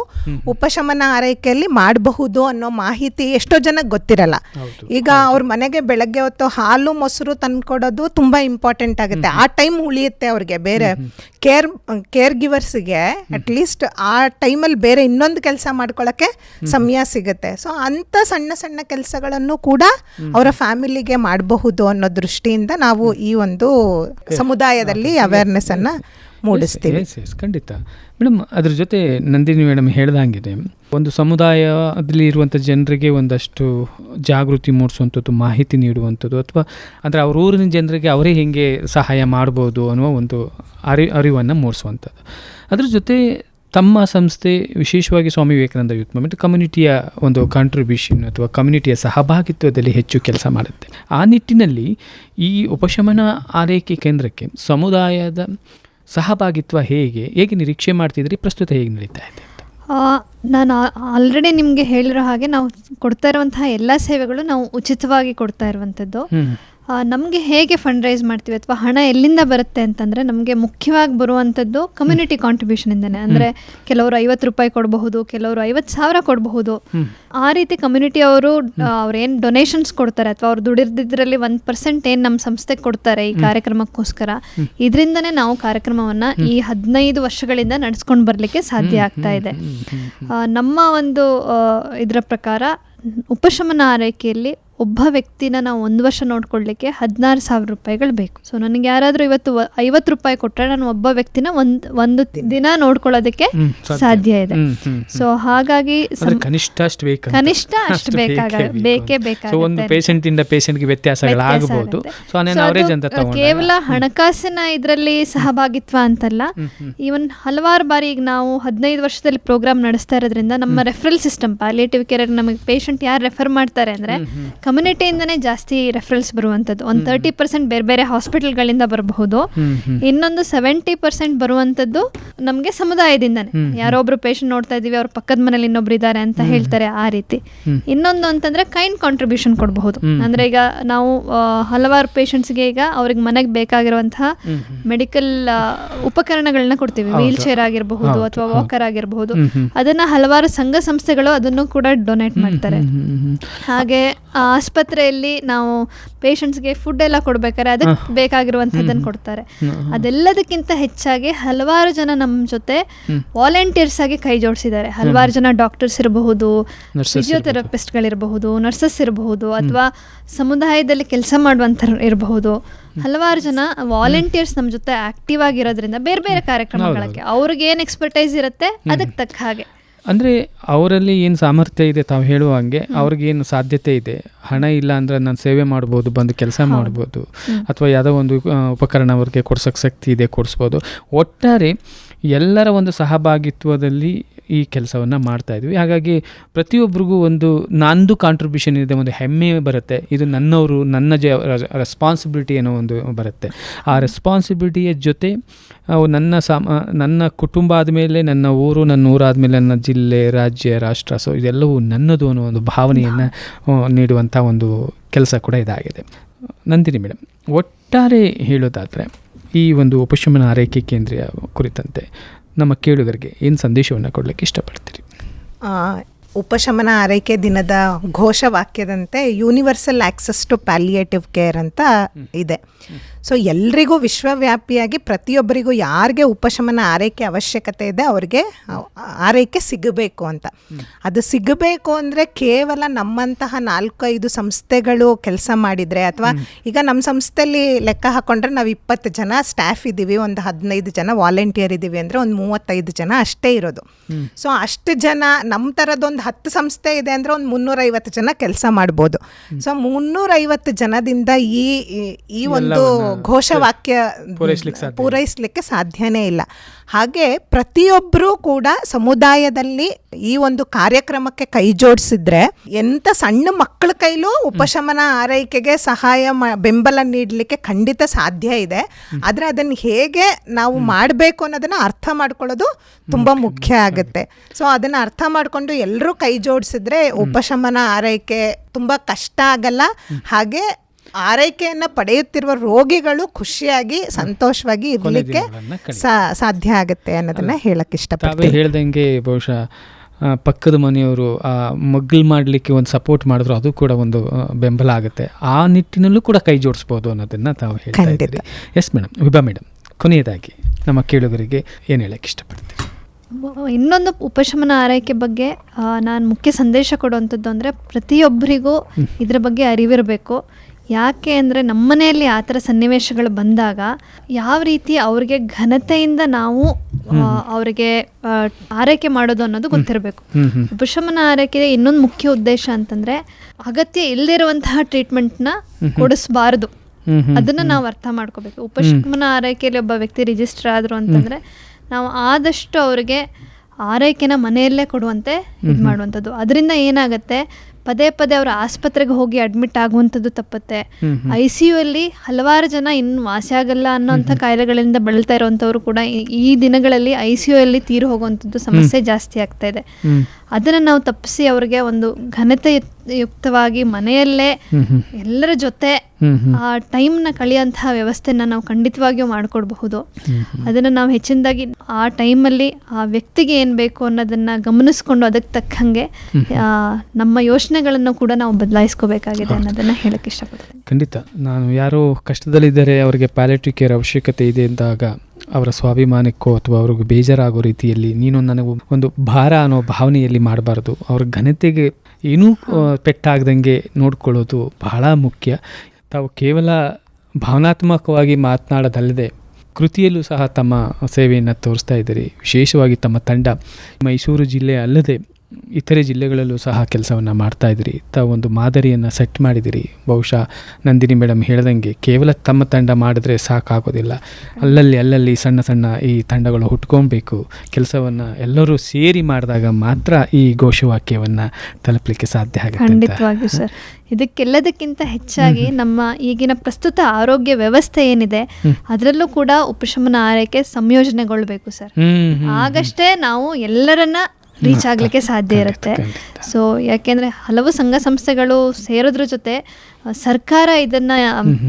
ಉಪಶಮನ ಆರೈಕೆಯಲ್ಲಿ ಮಾಡಬಹುದು ಅನ್ನೋ ಮಾಹಿತಿ ಎಷ್ಟೋ ಜನಕ್ಕೆ ಗೊತ್ತಿರಲ್ಲ. ಈಗ ಅವ್ರ ಮನೆಗೆ ಬೆಳಗ್ಗೆ ಹೊತ್ತು ಹಾಲು ಮೊಸರು ತಂದ್ಕೊಡೋದು ತುಂಬಾ ಇಂಪಾರ್ಟೆಂಟ್ ಆಗುತ್ತೆ. ಆ ಟೈಮ್ ಉಳಿಯುತ್ತೆ ಅವ್ರಿಗೆ ಬೇರೆ. ಕೇರ್ ಕೇರ್ ಗಿವರ್ಸ್ಗೆ ಅಟ್ಲೀಸ್ಟ್ ಆ ಟೈಮಲ್ಲಿ ಬೇರೆ ಇನ್ನೊಂದು ಕೆಲಸ ಮಾಡ್ಕೊಳ್ಳೋಕ್ಕೆ ಸಮಯ ಸಿಗುತ್ತೆ. ಸೊ ಅಂಥ ಸಣ್ಣ ಸಣ್ಣ ಕೆಲಸಗಳನ್ನು ಕೂಡ ಅವರ ಫ್ಯಾಮಿಲಿಗೆ ಮಾಡಬಹುದು ಅನ್ನೋ ದೃಷ್ಟಿಯಿಂದ ನಾವು ಈ ಒಂದು ಸಮುದಾಯದಲ್ಲಿ ಅವೇರ್ನೆಸ್ ಅನ್ನ ಮೂಡಿಸ್ತೀವಿ. ಖಂಡಿತ. ಮೇಡಮ್ ಅದ್ರ ಜೊತೆ ನಂದಿನಿ ಮೇಡಮ್ ಹೇಳ್ದಂಗಿದೆ, ಒಂದು ಸಮುದಾಯದಲ್ಲಿ ಇರುವಂಥ ಜನರಿಗೆ ಒಂದಷ್ಟು ಜಾಗೃತಿ ಮೂಡಿಸುವಂಥದ್ದು, ಮಾಹಿತಿ ನೀಡುವಂಥದ್ದು, ಅಥವಾ ಅಂದರೆ ಅವ್ರ ಊರಿನ ಜನರಿಗೆ ಅವರೇ ಹೇಗೆ ಸಹಾಯ ಮಾಡ್ಬೋದು ಅನ್ನುವ ಒಂದು ಅರಿ, ಅರಿವನ್ನು ಮೂಡಿಸುವಂಥದ್ದು. ಅದ್ರ ಜೊತೆ ತಮ್ಮ ಸಂಸ್ಥೆ, ವಿಶೇಷವಾಗಿ ಸ್ವಾಮಿ ವಿವೇಕಾನಂದ ಯೂತ್ ಮೂಮೆಂಟ್ ಕಮ್ಯುನಿಟಿಯ ಒಂದು ಕಾಂಟ್ರಿಬ್ಯೂಷನ್ ಅಥವಾ ಕಮ್ಯುನಿಟಿಯ ಸಹಭಾಗಿತ್ವದಲ್ಲಿ ಹೆಚ್ಚು ಕೆಲಸ ಮಾಡುತ್ತೆ. ಆ ನಿಟ್ಟಿನಲ್ಲಿ ಈ ಉಪಶಮನ ಆರೈಕೆ ಕೇಂದ್ರಕ್ಕೆ ಸಮುದಾಯದ ಸಹಭಾಗಿತ್ವ ಹೇಗೆ ಹೇಗೆ ನಿರೀಕ್ಷೆ ಮಾಡ್ತಿದ್ರಿ ಪ್ರಸ್ತುತ ಹೇಗೆ ನಡೀತಾ ಇದೆ ನಾನು ಆಲ್ರೆಡಿ ನಿಮಗೆ ಹೇಳಿರೋ ಹಾಗೆ ನಾವು ಕೊಡ್ತಾ ಇರುವಂತಹ ಎಲ್ಲ ಸೇವೆಗಳು ನಾವು ಉಚಿತವಾಗಿ ಕೊಡ್ತಾ ಇರುವಂಥದ್ದು. ನಮಗೆ ಹೇಗೆ ಫಂಡ್ ರೈಸ್ ಮಾಡ್ತೀವಿ ಅಥವಾ ಹಣ ಎಲ್ಲಿಂದ ಬರುತ್ತೆ ಅಂತಂದರೆ ನಮಗೆ ಮುಖ್ಯವಾಗಿ ಬರುವಂಥದ್ದು ಕಮ್ಯುನಿಟಿ ಕಾಂಟ್ರಿಬ್ಯೂಷನಿಂದನೇ ಅಂದರೆ ಕೆಲವರು ಐವತ್ತು ರೂಪಾಯಿ ಕೊಡಬಹುದು ಕೆಲವರು ಐವತ್ತು ಸಾವಿರ ಕೊಡಬಹುದು. ಆ ರೀತಿ ಕಮ್ಯುನಿಟಿ ಅವರು ಅವ್ರೇನು ಡೊನೇಷನ್ಸ್ ಕೊಡ್ತಾರೆ ಅಥವಾ ಅವ್ರು ದುಡಿದಿದ್ರಲ್ಲಿ ಒಂದು ಪರ್ಸೆಂಟ್ ಏನು ನಮ್ಮ ಸಂಸ್ಥೆಗೆ ಕೊಡ್ತಾರೆ ಈ ಕಾರ್ಯಕ್ರಮಕ್ಕೋಸ್ಕರ ಇದರಿಂದನೇ ನಾವು ಕಾರ್ಯಕ್ರಮವನ್ನು ಈ ಹದಿನೈದು ವರ್ಷಗಳಿಂದ ನಡೆಸ್ಕೊಂಡು ಬರಲಿಕ್ಕೆ ಸಾಧ್ಯ ಆಗ್ತಾ ಇದೆ. ನಮ್ಮ ಒಂದು ಇದರ ಪ್ರಕಾರ ಉಪಶಮನ ಆರೈಕೆಯಲ್ಲಿ ಒಬ್ಬ ವ್ಯಕ್ತಿನ ನಾವು ಒಂದು ವರ್ಷ ನೋಡ್ಕೊಳ್ಳಿಕ್ಕೆ ಹದಿನಾರು ಸಾವಿರ ರೂಪಾಯಿಗಳು ಬೇಕು. ಸೊ ನನಗೆ ಯಾರಾದರೂ ಇವತ್ತು ಐವತ್ತು ರೂಪಾಯಿ ಕೊಟ್ಟರೆ ನಾನು ಒಬ್ಬ ವ್ಯಕ್ತಿನ ಒಂದು ಒಂದು ದಿನ ನೋಡ್ಕೊಳ್ಳೋದಕ್ಕೆ ಸಾಧ್ಯ. ಇದೆ. ಸೊ ಹಾಗಾಗಿ ಕನಿಷ್ಠ ಅಷ್ಟು ಬೇಕು ಕನಿಷ್ಠ ಅಷ್ಟು ಬೇಕಾಗ ಬೇಕೇ ಸೊ ಬೇಕಾಗುತ್ತೆ ಒಂದು ಪೇಷಂಟ್ ಇಂದ ಪೇಷಂಟ್ಗೆ ವ್ಯತ್ಯಾಸಗಳಾಗಬಹುದು ಸೊ ನಾನು ಅವರೇಜ್ ಅಂತ ತಗೊಂಡು ಕೇವಲ ಹಣಕಾಸಿನ ಇದರಲ್ಲಿ ಸಹಭಾಗಿತ್ವ ಅಂತಲ್ಲ ಈವನ್ ಹಲವಾರು ಬಾರಿ ಈಗ ನಾವು ಹದಿನೈದು ವರ್ಷದಲ್ಲಿ ಪ್ರೋಗ್ರಾಮ್ ನಡೆಸ್ತಾ ಇರೋದ್ರಿಂದ ನಮ್ಮ ರೆಫರಲ್ ಸಿಸ್ಟಮ್ ಪಾಲಿಯೇಟಿವ್ ಕೇರ್ ನಮಗೆ ಪೇಷಂಟ್ ಯಾರು ರೆಫರ್ ಮಾಡ್ತಾರೆ ಅಂದರೆ ಕಮ್ಯುನಿಟಿಯಿಂದನೇ ಜಾಸ್ತಿ ರೆಫರೆನ್ಸ್ ಬರುವಂಥದ್ದು. ಒಂದು ತರ್ಟಿ ಪರ್ಸೆಂಟ್ ಬೇರೆ ಬೇರೆ ಹಾಸ್ಪಿಟಲ್ಗಳಿಂದ ಬರಬಹುದು. ಇನ್ನೊಂದು ಸೆವೆಂಟಿ ಪರ್ಸೆಂಟ್ ಬರುವಂಥದ್ದು ನಮಗೆ ಸಮುದಾಯದಿಂದನೇ. ಯಾರೋ ಒಬ್ರು ಪೇಷಂಟ್ ನೋಡ್ತಾ ಇದೀವಿ ಅವ್ರ ಪಕ್ಕದ ಮನೇಲಿ ಇನ್ನೊಬ್ರು ಇದ್ದಾರೆ ಅಂತ ಹೇಳ್ತಾರೆ ಆ ರೀತಿ. ಇನ್ನೊಂದು ಅಂತಂದ್ರೆ ಕೈಂಡ್ ಕಾಂಟ್ರಿಬ್ಯೂಷನ್ ಕೊಡಬಹುದು. ಅಂದ್ರೆ ಈಗ ನಾವು ಹಲವಾರು ಪೇಷಂಟ್ಸ್ಗೆ ಈಗ ಅವ್ರಿಗೆ ಮನೆಗೆ ಬೇಕಾಗಿರುವಂತಹ ಮೆಡಿಕಲ್ ಉಪಕರಣಗಳನ್ನ ಕೊಡ್ತೀವಿ. ವೀಲ್ ಚೇರ್ ಆಗಿರಬಹುದು ಅಥವಾ ವಾಕರ್ ಆಗಿರಬಹುದು. ಅದನ್ನ ಹಲವಾರು ಸಂಘ ಸಂಸ್ಥೆಗಳು ಅದನ್ನು ಕೂಡ ಡೊನೇಟ್ ಮಾಡ್ತಾರೆ. ಹಾಗೆ ಆ ಆಸ್ಪತ್ರೆಯಲ್ಲಿ ನಾವು ಪೇಷಂಟ್ಸ್ಗೆ ಫುಡ್ ಎಲ್ಲ ಕೊಡ್ಬೇಕಾದ್ರೆ ಅದಕ್ಕೆ ಬೇಕಾಗಿರುವಂಥದ್ದನ್ನು ಕೊಡ್ತಾರೆ. ಅದೆಲ್ಲದಕ್ಕಿಂತ ಹೆಚ್ಚಾಗಿ ಹಲವಾರು ಜನ ನಮ್ಮ ಜೊತೆ ವಾಲಂಟಿಯರ್ಸ್ ಆಗಿ ಕೈ ಜೋಡಿಸಿದ್ದಾರೆ. ಹಲವಾರು ಜನ ಡಾಕ್ಟರ್ಸ್ ಇರಬಹುದು ಫಿಸಿಯೋಥೆರಪಿಸ್ಟ್ಗಳಿರಬಹುದು ನರ್ಸಸ್ ಇರಬಹುದು. ಅಥವಾ ಸಮುದಾಯದಲ್ಲಿ ಕೆಲಸ ಮಾಡುವಂಥ ಇರಬಹುದು. ಹಲವಾರು ಜನ ವಾಲಂಟಿಯರ್ಸ್ ನಮ್ಮ ಜೊತೆ ಆಕ್ಟಿವ್ ಆಗಿರೋದ್ರಿಂದ ಬೇರೆ ಬೇರೆ ಕಾರ್ಯಕ್ರಮಗಳಕ್ಕೆ ಅವ್ರಿಗೆ ಏನು ಎಕ್ಸ್ಪರ್ಟೈಸ್ ಇರುತ್ತೆ ಅದಕ್ಕೆ ತಕ್ಕ ಹಾಗೆ. ಅಂದರೆ ಅವರಲ್ಲಿ ಏನು ಸಾಮರ್ಥ್ಯ ಇದೆ ತಾವು ಹೇಳುವ ಹಾಗೆ ಅವ್ರಿಗೇನು ಸಾಧ್ಯತೆ ಇದೆ? ಹಣ ಇಲ್ಲ ಅಂದರೆ ನಾನು ಸೇವೆ ಮಾಡ್ಬೋದು ಬಂದು ಕೆಲಸ ಮಾಡ್ಬೋದು ಅಥವಾ ಯಾವುದೋ ಒಂದು ಉಪಕರಣ ಅವ್ರಿಗೆ ಕೊಡ್ಸೋಕ್ಕೆ ಶಕ್ತಿ ಇದೆ ಕೊಡಿಸ್ಬೋದು. ಒಟ್ಟಾರೆ ಎಲ್ಲರ ಒಂದು ಸಹಭಾಗಿತ್ವದಲ್ಲಿ ಈ ಕೆಲಸವನ್ನು ಮಾಡ್ತಾ ಇದ್ವಿ. ಹಾಗಾಗಿ ಪ್ರತಿಯೊಬ್ಬರಿಗೂ ಒಂದು ನಂದು ಕಾಂಟ್ರಿಬ್ಯೂಷನ್ ಇದೆ, ಒಂದು ಹೆಮ್ಮೆ ಬರುತ್ತೆ. ಇದು ನನ್ನವರು, ನನ್ನ ಜ ರೆಸ್ಪಾನ್ಸಿಬಿಲಿಟಿ ಅನ್ನೋ ಒಂದು ಬರುತ್ತೆ. ಆ ರೆಸ್ಪಾನ್ಸಿಬಿಲಿಟಿಯ ಜೊತೆ ನನ್ನ ಸಾಮ ನನ್ನ ಕುಟುಂಬ ಆದಮೇಲೆ, ನನ್ನ ಊರು, ನನ್ನ ಊರಾದಮೇಲೆ, ನನ್ನ ಜಿಲ್ಲೆ, ರಾಜ್ಯ, ರಾಷ್ಟ್ರ, ಸೊ ಇದೆಲ್ಲವೂ ನನ್ನದು ಅನ್ನೋ ಒಂದು ಭಾವನೆಯನ್ನು ನೀಡುವಂಥ ಒಂದು ಕೆಲಸ ಕೂಡ ಇದಾಗಿದೆ. ನಂದಿನಿ ಮೇಡಮ್ ಒಟ್ಟಾರೆ ಹೇಳೋದಾದರೆ ಈ ಒಂದು ಉಪಶಮನ ಆರೈಕೆ ಕೇಂದ್ರ ಕುರಿತಂತೆ ನಮ್ಮ ಕೇಳುಗರಿಗೆ ಏನು ಸಂದೇಶವನ್ನು ಕೊಡಲಿಕ್ಕೆ ಇಷ್ಟಪಡ್ತೀರಿ? ಉಪಶಮನ ಆರೈಕೆ ದಿನದ ಘೋಷವಾಕ್ಯದಂತೆ universal access to palliative care ಅಂತ ಇದೆ. ಸೊ ಎಲ್ರಿಗೂ ವಿಶ್ವವ್ಯಾಪಿಯಾಗಿ ಪ್ರತಿಯೊಬ್ಬರಿಗೂ ಯಾರಿಗೆ ಉಪಶಮನ ಆರೈಕೆ ಅವಶ್ಯಕತೆ ಇದೆ ಅವ್ರಿಗೆ ಆರೈಕೆ ಸಿಗಬೇಕು ಅಂತ. ಅದು ಸಿಗಬೇಕು ಅಂದರೆ ಕೇವಲ ನಮ್ಮಂತಹ ನಾಲ್ಕೈದು ಸಂಸ್ಥೆಗಳು ಕೆಲಸ ಮಾಡಿದರೆ ಅಥವಾ ಈಗ ನಮ್ಮ ಸಂಸ್ಥೆಯಲ್ಲಿ ಲೆಕ್ಕ ಹಾಕೊಂಡ್ರೆ ನಾವು ಇಪ್ಪತ್ತು ಜನ ಸ್ಟಾಫ್ ಇದ್ದೀವಿ ಒಂದು ಹದಿನೈದು ಜನ ವಾಲಂಟಿಯರ್ ಇದ್ದೀವಿ ಅಂದರೆ ಒಂದು ಮೂವತ್ತೈದು ಜನ ಅಷ್ಟೇ ಇರೋದು. ಸೊ ಅಷ್ಟು ಜನ ನಮ್ಮ ಥರದೊಂದು ಹತ್ತು ಸಂಸ್ಥೆ ಇದೆ ಅಂದರೆ ಒಂದು ಮುನ್ನೂರೈವತ್ತು ಜನ ಕೆಲಸ ಮಾಡ್ಬೋದು. ಸೊ ಮುನ್ನೂರೈವತ್ತು ಜನದಿಂದ ಈ ಈ- ಈ ಒಂದು ಘೋಷವಾಕ್ಯ ಪೂರೈಸ್ಲಿಕ್ಕೆ ಸಾಧ್ಯ ಪೂರೈಸಲಿಕ್ಕೆ ಸಾಧ್ಯನೇ ಇಲ್ಲ. ಹಾಗೆ ಪ್ರತಿಯೊಬ್ಬರೂ ಕೂಡ ಸಮುದಾಯದಲ್ಲಿ ಈ ಒಂದು ಕಾರ್ಯಕ್ರಮಕ್ಕೆ ಕೈ ಜೋಡಿಸಿದ್ರೆ ಎಂಥ ಸಣ್ಣ ಮಕ್ಕಳ ಕೈಲೂ ಉಪಶಮನ ಆರೈಕೆಗೆ ಸಹಾಯ ಬೆಂಬಲ ನೀಡಲಿಕ್ಕೆ ಖಂಡಿತ ಸಾಧ್ಯ ಇದೆ. ಆದರೆ ಅದನ್ನು ಹೇಗೆ ನಾವು ಮಾಡಬೇಕು ಅನ್ನೋದನ್ನ ಅರ್ಥ ಮಾಡ್ಕೊಳ್ಳೋದು ತುಂಬ ಮುಖ್ಯ. ಆಗುತ್ತೆ. ಸೊ ಅದನ್ನು ಅರ್ಥ ಮಾಡಿಕೊಂಡು ಎಲ್ಲರೂ ಕೈ ಜೋಡಿಸಿದ್ರೆ ಉಪಶಮನ ಆರೈಕೆ ತುಂಬ ಕಷ್ಟ ಆಗಲ್ಲ. ಹಾಗೆ ಆರೈಕೆಯನ್ನ ಪಡೆಯುತ್ತಿರುವ ರೋಗಿಗಳು ಖುಷಿಯಾಗಿ ಸಂತೋಷವಾಗಿ ಇರಲಿಕ್ಕೆ ಸಾ- ಸಾಧ್ಯ ಆಗುತ್ತೆ ಅನ್ನೋದನ್ನ ಹೇಳಕ್ ಇಷ್ಟಪಡ್ತೀವಿ ಹೇಳ್ದಂಗೆ ಬಹುಶಃ ಪಕ್ಕದ ಮನೆಯವರು ಆ ಮಗ್ಳು ಮಾಡಲಿಕ್ಕೆ ಒಂದು ಸಪೋರ್ಟ್ ಮಾಡಿದ್ರು ಅದು ಕೂಡ ಒಂದು ಬೆಂಬಲ ಆಗುತ್ತೆ. ಆ ನಿಟ್ಟಿನಲ್ಲೂ ಕೂಡ ಕೈ ಜೋಡಿಸ್ಬೋದು ಅನ್ನೋದನ್ನು ತಾವು ಹೇಳ್ತಾ ಇದ್ದೀರಿ. ಎಸ್ ಮೇಡಮ್ ವಿಭಾ ಮೇಡಮ್ ಕೊನೆಯದಾಗಿ ನಮ್ಮ ಕೇಳುಗರಿಗೆ ಏನು ಹೇಳಕ್ಕೆ ಇಷ್ಟಪಡ್ತೀವಿ ಇನ್ನೊಂದು ಉಪಶಮನ ಆರೈಕೆ ಬಗ್ಗೆ ನಾನು ಮುಖ್ಯ ಸಂದೇಶ ಕೊಡುವಂಥದ್ದು ಅಂದರೆ ಪ್ರತಿಯೊಬ್ಬರಿಗೂ ಇದರ ಬಗ್ಗೆ ಅರಿವಿರಬೇಕು. ಯಾಕೆ ಅಂದರೆ ನಮ್ಮನೆಯಲ್ಲಿ ಆ ಥರ ಸನ್ನಿವೇಶಗಳು ಬಂದಾಗ ಯಾವ ರೀತಿ ಅವ್ರಿಗೆ ಘನತೆಯಿಂದ ನಾವು ಅವರಿಗೆ ಆರೈಕೆ ಮಾಡೋದು ಅನ್ನೋದು ಗೊತ್ತಿರಬೇಕು. ಉಪಶಮನ ಆರೈಕೆಯ ಇನ್ನೊಂದು ಮುಖ್ಯ ಉದ್ದೇಶ ಅಂತಂದರೆ ಅಗತ್ಯ ಇಲ್ಲದಿರುವಂತಹ ಟ್ರೀಟ್ಮೆಂಟ್ನ ಕೊಡಿಸಬಾರ್ದು. ಅದನ್ನ ನಾವು ಅರ್ಥ ಮಾಡ್ಕೋಬೇಕು. ಉಪಶಮನ ಆರೈಕೆಯಲ್ಲಿ ಒಬ್ಬ ವ್ಯಕ್ತಿ ರಿಜಿಸ್ಟರ್ ಆದ್ರು ಅಂತಂದ್ರೆ ನಾವು ಆದಷ್ಟು ಅವ್ರಿಗೆ ಆರೈಕೆನ ಮನೆಯಲ್ಲೇ ಕೊಡುವಂತೆ ಇದು ಮಾಡುವಂಥದ್ದು ಅದರಿಂದ ಏನಾಗುತ್ತೆ? ಪದೇ ಪದೇ ಅವರು ಆಸ್ಪತ್ರೆಗೆ ಹೋಗಿ ಅಡ್ಮಿಟ್ ಆಗುವಂಥದ್ದು ತಪ್ಪುತ್ತೆ. ಐ ಸಿ ಯು ಅಲ್ಲಿ ಹಲವಾರು ಜನ ಇನ್ನು ವಾಸಿ ಆಗಲ್ಲ ಅನ್ನೋಂಥ ಕಾಯಿಲೆಗಳಿಂದ ಬಳಲ್ತಾ ಇರುವಂಥವ್ರು ಕೂಡ ಈ- ದಿನಗಳಲ್ಲಿ ಐ ಸಿ ಯು ಅಲ್ಲಿ ತೀರು ಹೋಗುವಂಥದ್ದು ಸಮಸ್ಯೆ ಜಾಸ್ತಿ ಆಗ್ತಾ ಇದೆ. ಅದನ್ನು ನಾವು ತಪ್ಪಿಸಿ ಅವ್ರಿಗೆ ಒಂದು ಘನತೆ ಯುಕ್ತವಾಗಿ ಮನೆಯಲ್ಲೇ ಎಲ್ಲರ ಜೊತೆ ಆ ಟೈಮ್ನ ಕಳೆಯುವಂತಹ ವ್ಯವಸ್ಥೆನ ನಾವು ಖಂಡಿತವಾಗಿಯೂ ಮಾಡಿಕೊಡ್ಬಹುದು. ಅದನ್ನು ನಾವು ಹೆಚ್ಚಿನದಾಗಿ ಆ ಟೈಮಲ್ಲಿ ಆ ವ್ಯಕ್ತಿಗೆ ಏನು ಬೇಕು ಅನ್ನೋದನ್ನು ಗಮನಿಸ್ಕೊಂಡು ಅದಕ್ಕೆ ತಕ್ಕಂಗೆ ನಮ್ಮ ಯೋಚನೆಗಳನ್ನು ಕೂಡ ನಾವು ಬದಲಾಯಿಸ್ಕೋಬೇಕಾಗಿದೆ ಅನ್ನೋದನ್ನು ಹೇಳಕ್ಕೆ ಇಷ್ಟಪಡ್ತೀನಿ. ಖಂಡಿತ. ನಾನು ಯಾರು ಕಷ್ಟದಲ್ಲಿದ್ದರೆ ಅವರಿಗೆ ಪ್ಯಾಲೆಟಿವ್ ಕೇರ್ ಅವಶ್ಯಕತೆ ಇದೆ ಅಂದಾಗ ಅವರ ಸ್ವಾಭಿಮಾನಕ್ಕೋ ಅಥವಾ ಅವ್ರಿಗೆ ಬೇಜಾರಾಗೋ ರೀತಿಯಲ್ಲಿ ನೀನು ನನಗೆ ಒಂದು ಭಾರ ಅನ್ನೋ ಭಾವನೆಯಲ್ಲಿ ಮಾಡಬಾರ್ದು. ಅವ್ರ ಘನತೆಗೆ ಏನೂ ಪೆಟ್ಟಾಗದಂಗೆ ನೋಡ್ಕೊಳ್ಳೋದು ಬಹಳ ಮುಖ್ಯ. ತಾವು ಕೇವಲ ಭಾವನಾತ್ಮಕವಾಗಿ ಮಾತನಾಡೋದಲ್ಲದೆ ಕೃತಿಯಲ್ಲೂ ಸಹ ತಮ್ಮ ಸೇವೆಯನ್ನು ತೋರಿಸ್ತಾ ಇದ್ದೀರಿ. ವಿಶೇಷವಾಗಿ ತಮ್ಮ ತಂಡ. ಮೈಸೂರು ಜಿಲ್ಲೆ ಅಲ್ಲದೆ ಇತರೆ ಜಿಲ್ಲೆಗಳಲ್ಲೂ ಸಹ ಕೆಲಸವನ್ನು ಮಾಡ್ತಾ ಇದ್ದೀರಿ ತಾವು ಒಂದು ಮಾದರಿಯನ್ನು ಸೆಟ್ ಮಾಡಿದಿರಿ. ಬಹುಶಃ ನಂದಿನಿ ಮೇಡಮ್ ಹೇಳ್ದಂಗೆ ಕೇವಲ ತಮ್ಮ ತಂಡ ಮಾಡಿದ್ರೆ ಸಾಕಾಗೋದಿಲ್ಲ. ಅಲ್ಲಲ್ಲಿ ಅಲ್ಲಲ್ಲಿ ಸಣ್ಣ ಸಣ್ಣ ಈ ತಂಡಗಳು ಹುಟ್ಕೊಬೇಕು. ಕೆಲಸವನ್ನು ಎಲ್ಲರೂ ಸೇರಿ ಮಾಡಿದಾಗ ಮಾತ್ರ ಈ ಘೋಷವಾಕ್ಯವನ್ನು ತಲುಪಲಿಕ್ಕೆ ಸಾಧ್ಯ ಆಗುತ್ತೆ ಖಂಡಿತವಾಗಿಯೂ ಸರ್. ಇದಕ್ಕೆಲ್ಲದಕ್ಕಿಂತ ಹೆಚ್ಚಾಗಿ ನಮ್ಮ ಈಗಿನ ಪ್ರಸ್ತುತ ಆರೋಗ್ಯ ವ್ಯವಸ್ಥೆ ಏನಿದೆ ಅದರಲ್ಲೂ ಕೂಡ ಉಪಶಮನ ಆರೈಕೆ ಸಂಯೋಜನೆಗೊಳ್ಬೇಕು ಸರ್. ಆಗಷ್ಟೇ ನಾವು ಎಲ್ಲರನ್ನ ರೀಚ್ ಆಗಲಿಕ್ಕೆ ಸಾಧ್ಯ ಇರುತ್ತೆ. ಸೊ ಯಾಕೆಂದರೆ ಹಲವು ಸಂಘ ಸಂಸ್ಥೆಗಳು ಸೇರೋದ್ರ ಜೊತೆ ಸರ್ಕಾರ ಇದನ್ನ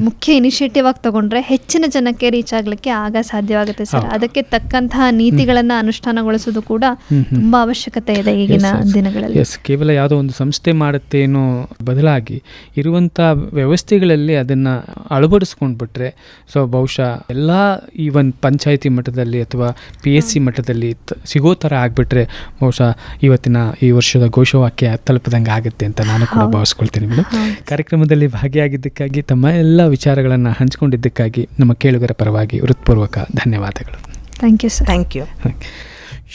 ಮುಖ್ಯ ಇನಿಷಿಯೇಟಿವ್ ಆಗಿ ತಗೊಂಡ್ರೆ ಹೆಚ್ಚಿನ ಜನಕ್ಕೆ ರೀಚ್ ಆಗ್ಲಿಕ್ಕೆ ಆಗ ಸಾಧ್ಯವಾಗುತ್ತೆ ಸರ್. ಅದಕ್ಕೆ ತಕ್ಕಂತಹ ನೀತಿಗಳನ್ನ ಅನುಷ್ಠಾನಗೊಳಿಸೋದು ಕೂಡ ತುಂಬಾ ಅವಶ್ಯಕತೆ ಇದೆ ಈಗಿನ ದಿನಗಳಲ್ಲಿ. ಕೇವಲ ಯಾವುದೋ ಒಂದು ಸಂಸ್ಥೆ ಮಾಡುತ್ತೆ ಅನ್ನೋ ಬದಲಾಗಿ ಇರುವಂಥ ವ್ಯವಸ್ಥೆಗಳಲ್ಲಿ ಅದನ್ನ ಅಳವಡಿಸ್ಕೊಂಡ್ ಬಿಟ್ರೆ ಸೊ ಬಹುಶಃ ಎಲ್ಲ ಈವನ್ ಪಂಚಾಯಿತಿ ಮಟ್ಟದಲ್ಲಿ ಅಥವಾ ಪಿ ಎಸ್ ಸಿ ಮಟ್ಟದಲ್ಲಿ ಸಿಗೋ ಥರ ಆಗ್ಬಿಟ್ರೆ ಬಹುಶಃ ಇವತ್ತಿನ ಈ ವರ್ಷದ ಘೋಷವಾಕ್ಯ ತಲುಪದಂಗೆ ಆಗುತ್ತೆ ಅಂತ ನಾನು ಕೂಡ ಭಾವಿಸ್ಕೊಳ್ತೀನಿ ಮೇಡಮ್ ಕಾರ್ಯಕ್ರಮದಲ್ಲಿ ಭಾಗಿಯಾಗಿದ್ದಕ್ಕಾಗಿ ತಮ್ಮ ಎಲ್ಲ ವಿಚಾರಗಳನ್ನು ಹಂಚಿಕೊಂಡಿದ್ದಕ್ಕಾಗಿ ನಮ್ಮ ಕೇಳುಗರ ಪರವಾಗಿ ಹೃತ್ಪೂರ್ವಕ ಧನ್ಯವಾದಗಳು. Thank you sir thank you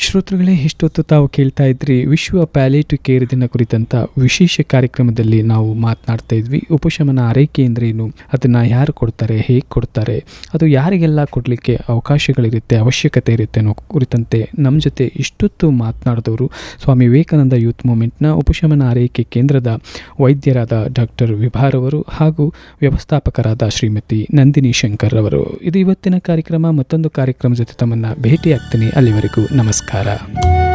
ಶ್ರೋತೃಗಳೇ, ಇಷ್ಟೊತ್ತು ತಾವು ಕೇಳ್ತಾ ಇದ್ರಿ ವಿಶ್ವ ಪ್ಯಾಲೇಟಿವ್ ಕೇರ್ ದಿನ ಕುರಿತಂತ ವಿಶೇಷ ಕಾರ್ಯಕ್ರಮದಲ್ಲಿ ನಾವು ಮಾತನಾಡ್ತಾ ಇದ್ವಿ. ಉಪಶಮನ ಆರೈಕೆ ಏನು, ಅದನ್ನು ಯಾರು ಕೊಡ್ತಾರೆ, ಹೇಗೆ ಕೊಡ್ತಾರೆ, ಅದು ಯಾರಿಗೆಲ್ಲ ಕೊಡಲಿಕ್ಕೆ ಅವಕಾಶಗಳಿರುತ್ತೆ, ಅವಶ್ಯಕತೆ ಇರುತ್ತೆ ಅನ್ನೋ ಕುರಿತಂತೆ ನಮ್ಮ ಜೊತೆ ಇಷ್ಟೊತ್ತು ಮಾತನಾಡಿದವರು ಸ್ವಾಮಿ ವಿವೇಕಾನಂದ ಯೂತ್ ಮೂಮೆಂಟ್ನ ಉಪಶಮನ ಆರೈಕೆ ಕೇಂದ್ರದ ವೈದ್ಯರಾದ ಡಾಕ್ಟರ್ ವಿಭಾರವರು ಹಾಗೂ ವ್ಯವಸ್ಥಾಪಕರಾದ ಶ್ರೀಮತಿ ನಂದಿನಿ ಶಂಕರ್ ಅವರು. ಇದು ಇವತ್ತಿನ ಕಾರ್ಯಕ್ರಮ, ಮತ್ತೊಂದು ಕಾರ್ಯಕ್ರಮ ಜೊತೆ ತಮ್ಮನ್ನು ಭೇಟಿಯಾಗ್ತೀನಿ. ಅಲ್ಲಿವರೆಗೂ ನಮಸ್ಕಾರ. cara.